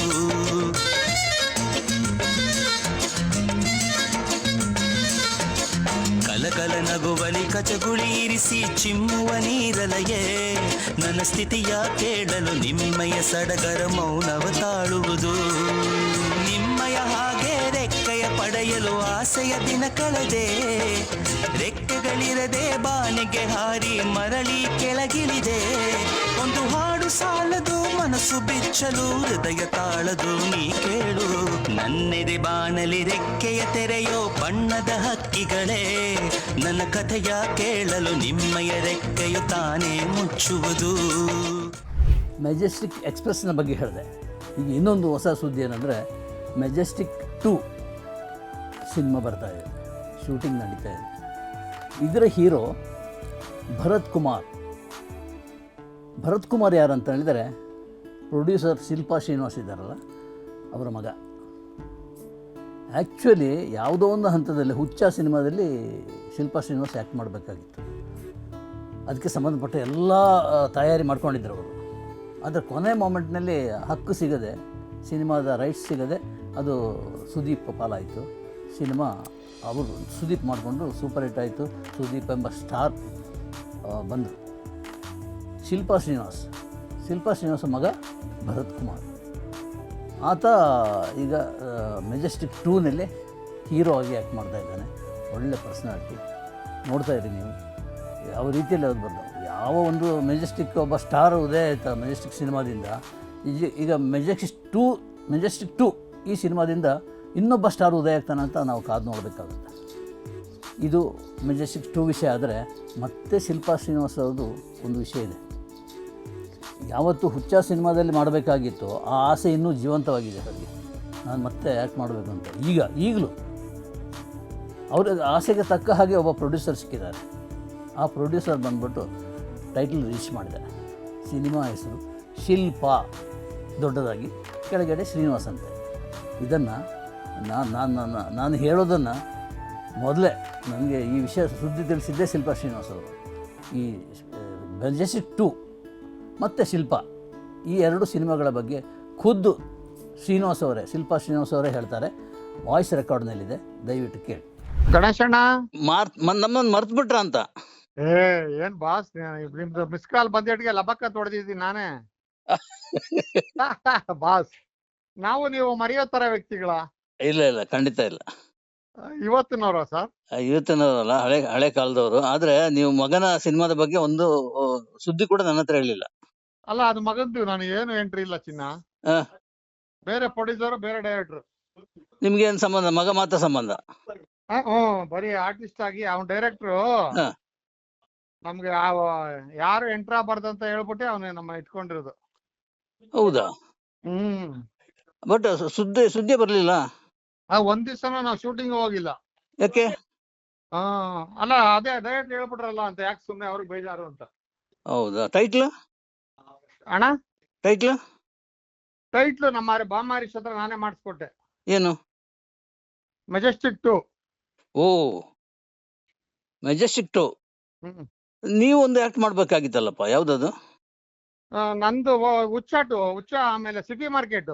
ಕಲಕಲ ನಗುವಲಿ ಕಚಗುಳಿ ಇರಿಸಿ ಚಿಮ್ಮುವ ನೀರಲಯೇ. ನನ್ನ ಸ್ಥಿತಿಯ ಕೇಳಲು ನಿಮ್ಮಯ ಸಡಗರ ಮೌನವ ತಾಳುವುದು. ನಿಮ್ಮಯ ಆಸೆಯ ದಿನ ಕಳೆದೆ. ರೆಕ್ಕೆಗಳಿರದೆ ಬಾನಿಗೆ ಹಾರಿ ಮರಳಿ ಕೆಳಗಿಳಿದೆ. ಒಂದು ಹಾಡು ಸಾಲದು, ಮನಸ್ಸು ಬಿಚ್ಚಲು, ಹೃದಯ ತಾಳದು, ನೀ ಕೇಳು. ನನ್ನೆದೆ ಬಾನಲಿ ರೆಕ್ಕೆಯ ತೆರೆಯೋ ಬಣ್ಣದ ಹಕ್ಕಿಗಳೇ. ನನ್ನ ಕಥೆಯ ಕೇಳಲು ನಿಮ್ಮಯ ರೆಕ್ಕೆಯು ತಾನೇ ಮುಚ್ಚುವುದು. ಮೆಜೆಸ್ಟಿಕ್ ಎಕ್ಸ್ಪ್ರೆಸ್ನ ಬಗ್ಗೆ ಹೇಳಿದೆ. ಈಗ ಇನ್ನೊಂದು ಹೊಸ ಸುದ್ದಿ ಏನಂದರೆ ಮೆಜೆಸ್ಟಿಕ್ ಟೂ ಸಿನಿಮಾ ಬರ್ತಾ ಇದೆ, ಶೂಟಿಂಗ್ ನಡೀತಾ ಇದೆ. ಇದರ ಹೀರೋ ಭರತ್ ಕುಮಾರ್. ಭರತ್ ಕುಮಾರ್ ಯಾರು ಅಂತ ಹೇಳಿದರೆ ಪ್ರೊಡ್ಯೂಸರ್ ಶಿಲ್ಪಾ ಶ್ರೀನಿವಾಸ್ ಇದ್ದಾರಲ್ಲ, ಅವರ ಮಗ. ಆ್ಯಕ್ಚುಲಿ ಯಾವುದೋ ಒಂದು ಹಂತದಲ್ಲಿ, ಹುಚ್ಚ ಸಿನಿಮಾದಲ್ಲಿ ಶಿಲ್ಪಾ ಶ್ರೀನಿವಾಸ್ ಆ್ಯಕ್ಟ್ ಮಾಡಬೇಕಾಗಿತ್ತು. ಅದಕ್ಕೆ ಸಂಬಂಧಪಟ್ಟ ಎಲ್ಲ ತಯಾರಿ ಮಾಡ್ಕೊಂಡಿದ್ರು ಅವರು. ಆದರೆ ಕೊನೆ ಮೊಮೆಂಟ್ನಲ್ಲಿ ಹಕ್ಕು ಸಿಗದೆ, ಸಿನಿಮಾದ ರೈಟ್ಸ್ ಸಿಗದೆ ಅದು ಸುದೀಪ್ ಪಾಲಾಯಿತು. ಸಿನಿಮಾ ಅವರು ಸುದೀಪ್ ಮಾಡಿಕೊಂಡು ಸೂಪರ್ ಹಿಟ್ ಆಯಿತು. ಸುದೀಪ್ ಎಂಬ ಸ್ಟಾರ್ ಬಂದರು ಶಿಲ್ಪಾ ಶ್ರೀನಿವಾಸ್. ಶಿಲ್ಪಾ ಶ್ರೀನಿವಾಸ ಮಗ ಭರತ್ ಕುಮಾರ್. ಆತ ಈಗ ಮೆಜೆಸ್ಟಿಕ್ ಟೂನಲ್ಲಿ ಹೀರೋ ಆಗಿ ಆ್ಯಕ್ಟ್ ಮಾಡ್ತಾ ಇದ್ದಾನೆ. ಒಳ್ಳೆ ಪರ್ಸ್ನಾಲಿಟಿ ನೋಡ್ತಾ ಇರಿ ನೀವು. ಯಾವ ರೀತಿಯಲ್ಲಿ ಅದು ಬಂದ ಯಾವ ಒಂದು ಮೆಜೆಸ್ಟಿಕ್ ಒಬ್ಬ ಸ್ಟಾರ್ ಉದಯ ಆಯ್ತಾ ಮೆಜೆಸ್ಟಿಕ್ ಸಿನಿಮಾದಿಂದ? ಈಗ ಈಗ ಮೆಜೆಸ್ಟಿಕ್ ಟೂ ಮೆಜೆಸ್ಟಿಕ್ ಟೂ ಈ ಸಿನಿಮಾದಿಂದ ಇನ್ನೊಬ್ಬ ಸ್ಟಾರ್ ಉದಯ ಆಗ್ತಾನೆ ಅಂತ ನಾವು ಕಾದು ನೋಡಬೇಕಾಗುತ್ತೆ. ಇದು ಮೆಜೆಸ್ಟಿಕ್ ಟೂ ವಿಷಯ ಆದರೆ ಮತ್ತೆ ಶಿಲ್ಪಾ ಶ್ರೀನಿವಾಸ್ ಅವ್ರದ್ದು ಒಂದು ವಿಷಯ ಇದೆ. ಯಾವತ್ತು ಹುಚ್ಚ ಸಿನಿಮಾದಲ್ಲಿ ಮಾಡಬೇಕಾಗಿತ್ತು, ಆ ಆಸೆ ಇನ್ನೂ ಜೀವಂತವಾಗಿದೆ ಅವರಿಗೆ. ನಾನು ಮತ್ತೆ ಆ್ಯಕ್ಟ್ ಮಾಡಬೇಕು ಅಂತ. ಈಗ, ಈಗಲೂ ಅವ್ರ ಆಸೆಗೆ ತಕ್ಕ ಹಾಗೆ ಒಬ್ಬ ಪ್ರೊಡ್ಯೂಸರ್ ಸಿಕ್ಕಿದ್ದಾರೆ. ಆ ಪ್ರೊಡ್ಯೂಸರ್ ಬಂದ್ಬಿಟ್ಟು ಟೈಟಲ್ ರೀಚ್ ಮಾಡಿದ್ದಾರೆ ಸಿನಿಮಾ ಹೆಸರು ಶಿಲ್ಪ, ದೊಡ್ಡದಾಗಿ, ಕೆಳಗಡೆ ಶ್ರೀನಿವಾಸ್ ಅಂತ. ಇದನ್ನು ನಾನು ನಾನು ನಾನು ನಾನು ಹೇಳೋದನ್ನು ಮೊದಲೇ ನನಗೆ ಈ ವಿಷಯ ಸುದ್ದಿ ತಿಳಿಸಿದ್ದೇ ಶಿಲ್ಪಾ ಶ್ರೀನಿವಾಸ್ ಅವರು ಈ ಮೆಜೆಸ್ಟಿಕ್ ಟು ಮತ್ತು ಶಿಲ್ಪ ಈ ಎರಡು ಸಿನಿಮಾಗಳ ಬಗ್ಗೆ ಖುದ್ದು ಶ್ರೀನಿವಾಸ್ ಅವರೇ ಶಿಲ್ಪಾ ಶ್ರೀನಿವಾಸ್ ಅವರೇ ಹೇಳ್ತಾರೆ. ವಾಯ್ಸ್ ರೆಕಾರ್ಡ್ನಲ್ಲಿದೆ ದಯವಿಟ್ಟು ಕೇಳಿ. ಗಣೇಶಣ್ಣ ಮಾರ್ ನಮ್ಮನ್ನು ಮರ್ತು ಬಿಟ್ರ ಅಂತ. ಏ ಏನ್ ಬಾಸ್ ನಿಮ್ದು ಮಿಸ್ ಕಾಲ್ ಬಂದಿಟ್ಟಿಗೆ ಲಬಕ್ಕ ತೊಡೆದಿದ್ದೀನಿ ನಾನೇ. ಬಾಸ್ ನಾವು ನೀವು ಮರೆಯೋ ತರ ವ್ಯಕ್ತಿಗಳ. ಇಲ್ಲ ಇಲ್ಲ ಖಂಡಿತ ಇಲ್ಲ. ಇವತ್ತಿನವರ ಸರ್? ಇವತ್ತಿನವರಲ್ಲ ಹಳೆ ಹಳೆ ಕಾಲದವರು. ಆದ್ರೆ ನೀವು ಮಗನ ಸಿನಿಮಾದ ಬಗ್ಗೆ ಒಂದು ಆ, ಸುದ್ದಿ ಕೂಡ ನನ್ನ ಹತ್ರ ಹೇಳಿಲ್ಲ. ಅಲ್ಲ ಅದು ಮಗಂದು ನಾನು ಏನು ಎಂಟ್ರಿ ಇಲ್ಲ ಚಿನ್ನ. ಆ. ಬೇರೆ ಪ್ರೊಡ್ಯೂಸರ್ ಬೇರೆ ಡೈರೆಕ್ಟರ್ ನಿಮ್ಗೆ ಏನ್ ಸಂಬಂಧ? ಮಗ ಮಾತ್ರ ಸಂಬಂಧ? ಹ್ಮ್ ಬರೀ ಆರ್ಟಿಸ್ಟ್ ಆಗಿ ಅವನ್ ಡೈರೆಕ್ಟ್ರು ಹಾ. ನಮ್ಗೆ ಯಾರು ಎಂಟ್ರ ಅಂತ ಹೇಳ್ಬಿಟ್ಟು ಅವನೇ ನಮ್ಮ ಇಟ್ಕೊಂಡಿರೋದು. ಹೌದಾ? ಹ್ಮ್. ಬಟ್ ಸುದ್ದಿ ಸುದ್ದಿ ಬರಲಿಲ್ಲ? ಆ ಒಂದ್ ದಿವ್ಸನ ನಾವು ಶೂಟಿಂಗ್ ಹೋಗಿಲ್ಲ. ಯಾಕೆ? ಹಾ ಅಲ್ಲ ಅದೇ ಡೈರೆಕ್ಟ್ ಹೇಳ್ಬಿಟ್ರಲ್ಲ ಅಂತ ಯಾಕೆ ಸುಮ್ಮನೆ ಅವ್ರಿಗೆ ಬೇಜಾರು ಅಂತ. ಹೌದಾ? ಟೈಟ್ಲ್ ಅಣ್ಣ? ಟೈಟ್ಲ್ ಟೈಟ್ಲು ನಮ್ಮ ಬಾಮಾರಿಸ್ ಹತ್ರ ನಾನೇ ಮಾಡಿಸ್ಕೊಟ್ಟೆ. ಏನು? Majestic two oh Majestic two ನೀವು ಒಂದು ಆಕ್ಟ್ ಮಾಡ್ಬೇಕಾಗಿತ್ತಲ್ಲಪ್ಪ ಯಾವ್ದದು? ಆ, ನಂದು ಉಚ್ಚ ಹುಚ್ಚಾಟು ಹುಚ್ಚ ಆಮೇಲೆ ಸಿಟಿ ಮಾರ್ಕೆಟ್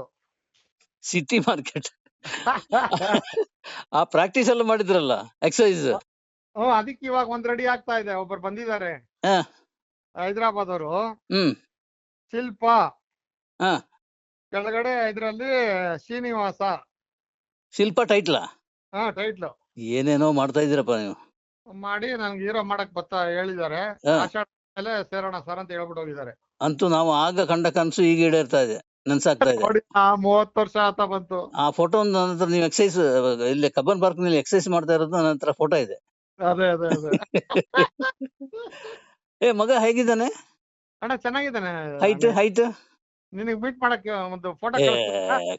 ಸಿಟಿ ಮಾರ್ಕೆಟ್ ಆ ಪ್ರಾಕ್ಟೀಸ್ ಎಲ್ಲ ಮಾಡಿದ್ರಲ್ಲ ಎಕ್ಸರ್ಸೈಸ್ ಹ್ಮ್ ಅದಕ್ಕೆ ಇವಾಗ ಒಂದ್ ರೆಡಿ ಆಗ್ತಾ ಇದೆ ಒಬ್ಬರು ಬಂದಿದ್ದಾರೆ. ಹಾ. ಹೈದರಾಬಾದ್ ಅವರು ಹ್ಮ್. ಶಿಲ್ಪ. ಹಾ. ಕೆಳಗಡೆ ಇದ್ರಲ್ಲಿ ಶ್ರೀನಿವಾಸ. ಶಿಲ್ಪ ಟೈಟ್ಲಾ ಹಾ ಟೈಟ್ಲು ಏನೇನೋ ಮಾಡ್ತಾ ಇದ್ದೀರಪ್ಪ ನೀವು. ಮಾಡಿ ನನ್ಗೆ ಹೀರೋ ಮಾಡಕ್ ಬತ್ತ ಹೇಳಿದ್ದಾರೆ. ಹಾ. ಆಷಾಢ ಮೇಲೆ ಸೇರೋಣ ಸರ್ ಅಂತ ಹೇಳ್ಬಿಟ್ಟು ಹೋಗಿದ್ದಾರೆ. ಅಂತೂ ನಾವು ಆಗ ಕಂಡ ಕನಸು ಈಗ ಈಡೇರ್ತಾ ಇದೆ. ನನ್ಸಾಗ್ತಾ ಇದೆ. ನೋಡಿ ಆ ಮೂವತ್ತು ವರ್ಷ ಆತ ಬಂತು. ಆ ಫೋಟೋ ನಂತರ ನೀವು ಎಕ್ಸೈಸ್ ಇಲ್ಲಿ ಕಬ್ಬನ್ ಪಾರ್ಕ್ನಲ್ಲಿ ಎಕ್ಸೈಸ್ ಮಾಡ್ತಾ ಇರೋದು ನನ್ನ ಹತ್ರ ಫೋಟೋ ಇದೆ. ಅದೇ ಅದೇ ಅದೇ. ಏ ಮಗ ಹೇಗಿದ್ದಾನೆ? ಅಣ್ಣ ಚೆನ್ನಾಗಿದ್ದಾನೆ. ಹೈಟ್ ಹೈಟ್ ನಿನಗ್ ಮೀಟ್ ಮಾಡಕ್ಕೆ ಒಂದು ಫೋಟೋ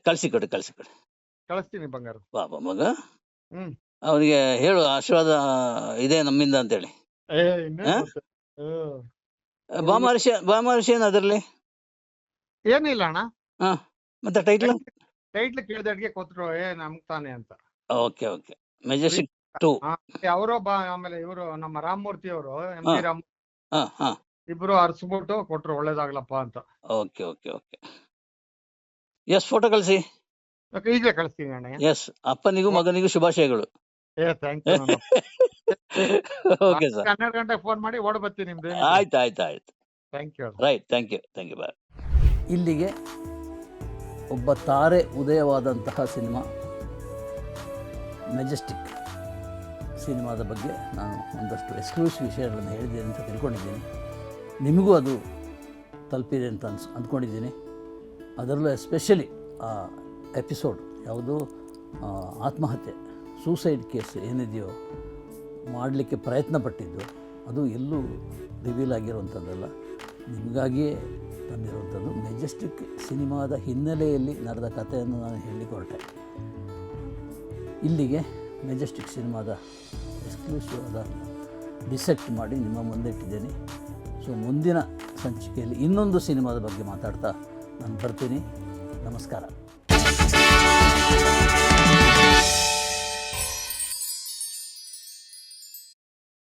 ಕಳ್ಸಿ ಕೊಡಿ ಕಳ್ಸಿ ಕೊಡಿ ಕಳಿಸ್ತೀನಿ ಬಂಗಾರ. ಪಾಪ ಮಗ. ಹ್ಮ್. ಅವನಿಗೆ ಹೇಳು ಆಶೀರ್ವಾದ ಇದೆ ನಮ್ಮಿಂದ ಅಂತೇಳಿ. ಏ ಇನ್ನೇನ್ ಹಾ? ಮತ್ತೆ? ಹ್ಮ್. ಬಾಮಾರಿಷ ಬಾಮಾರಿಷ ಏನು ಅದರಲ್ಲಿ? ಏನಿಲ್ಲ ಅಣ್ಣ. ಮತ್ತೆ ಟೈಟ್ಲ್ ಟೈಟ್ಲ್ ಕೇಳಿದಡ್ಗೆ ಕೊಟ್ರು ಏ ನಮ್ಗ್ ತಾನೆ ಅಂತ. ಓಕೆ ಓಕೆ ಮೆಜೆಸ್ಟಿಕ್ ಅವರು ಬಾ ಆಮೇಲೆ ಇವರು ನಮ್ಮ ರಾಮಮೂರ್ತಿ ಅವರು ಎಂ ಜಿ ರಾಮ್ ಹಾ ಹಾ. ಇಬ್ರು ಅರ್ಸ್ಬಿಟ್ಟು ಕೊಟ್ರು ಒಳ್ಳೇದಾಗ್ಲಪ್ಪ ಅಂತ. Okay okay okay yes photo ಕಳಿಸಿ. ಈಗಲೇ ಕಳಿಸ್ತೀನಿ ಅಣ್ಣ ಎಸ್ ಅಪ್ಪನಿಗೂ ಮಗನಿಗೂ ಶುಭಾಶಯಗಳು. ಏ ಥ್ಯಾಂಕ್ ಯು ಓಕೆ ಸರ್ ಹನ್ನೆರಡು ಗಂಟೆಗೆ ಫೋನ್ ಮಾಡಿ ಓಡ್ ಬರ್ತೀನಿ ನಿಮ್ದು ಆಯ್ತು ಆಯ್ತು ಆಯ್ತು. Thank you right thank you thank you bye ಇಲ್ಲಿಗೆ ಒಬ್ಬ ತಾರೆ ಉದಯವಾದಂತಹ ಸಿನಿಮಾ, ಮೆಜೆಸ್ಟಿಕ್ ಸಿನಿಮಾದ ಬಗ್ಗೆ ನಾನು ಒಂದಷ್ಟು ಎಕ್ಸ್ಕ್ಲೂಸಿವ್ ವಿಷಯಗಳನ್ನು ಹೇಳಿದ್ದೇನೆ ಅಂತ ತಿಳ್ಕೊಂಡಿದ್ದೀನಿ. ನಿಮಗೂ ಅದು ತಲುಪಿದೆ ಅಂತ ಅನ್ಸ್, ಅಂದ್ಕೊಂಡಿದ್ದೀನಿ. ಅದರಲ್ಲೂ ಎಸ್ಪೆಷಲಿ ಆ ಎಪಿಸೋಡ್, ಯಾವುದು ಆತ್ಮಹತ್ಯೆ, ಸೂಸೈಡ್ ಕೇಸ್ ಏನಿದೆಯೋ ಮಾಡಲಿಕ್ಕೆ ಪ್ರಯತ್ನ ಪಟ್ಟಿದ್ದು ಅದು ಎಲ್ಲೂ ರಿವೀಲ್ ಆಗಿರುವಂಥದ್ದಲ್ಲ. ನಿಮಗಾಗಿಯೇ ತಂದಿರುವಂಥದ್ದು. ಮೆಜೆಸ್ಟಿಕ್ ಸಿನಿಮಾದ ಹಿನ್ನೆಲೆಯಲ್ಲಿ ನಡೆದ ಕಥೆಯನ್ನು ನಾನು ಹೇಳಿಕೊಟ್ಟೆ. ಇಲ್ಲಿಗೆ ಮೆಜೆಸ್ಟಿಕ್ ಸಿನಿಮಾದ ಎಕ್ಸ್ಕ್ಲೂಸಿವ್ ಆದ ಡಿಸೆಕ್ಟ್ ಮಾಡಿ ನಿಮ್ಮ ಮುಂದೆ ಇಟ್ಟಿದ್ದೇನೆ. ಸೊ ಮುಂದಿನ ಸಂಚಿಕೆಯಲ್ಲಿ ಇನ್ನೊಂದು ಸಿನಿಮಾದ ಬಗ್ಗೆ ಮಾತಾಡ್ತಾ ನಾನು ಬರ್ತೀನಿ. ನಮಸ್ಕಾರ.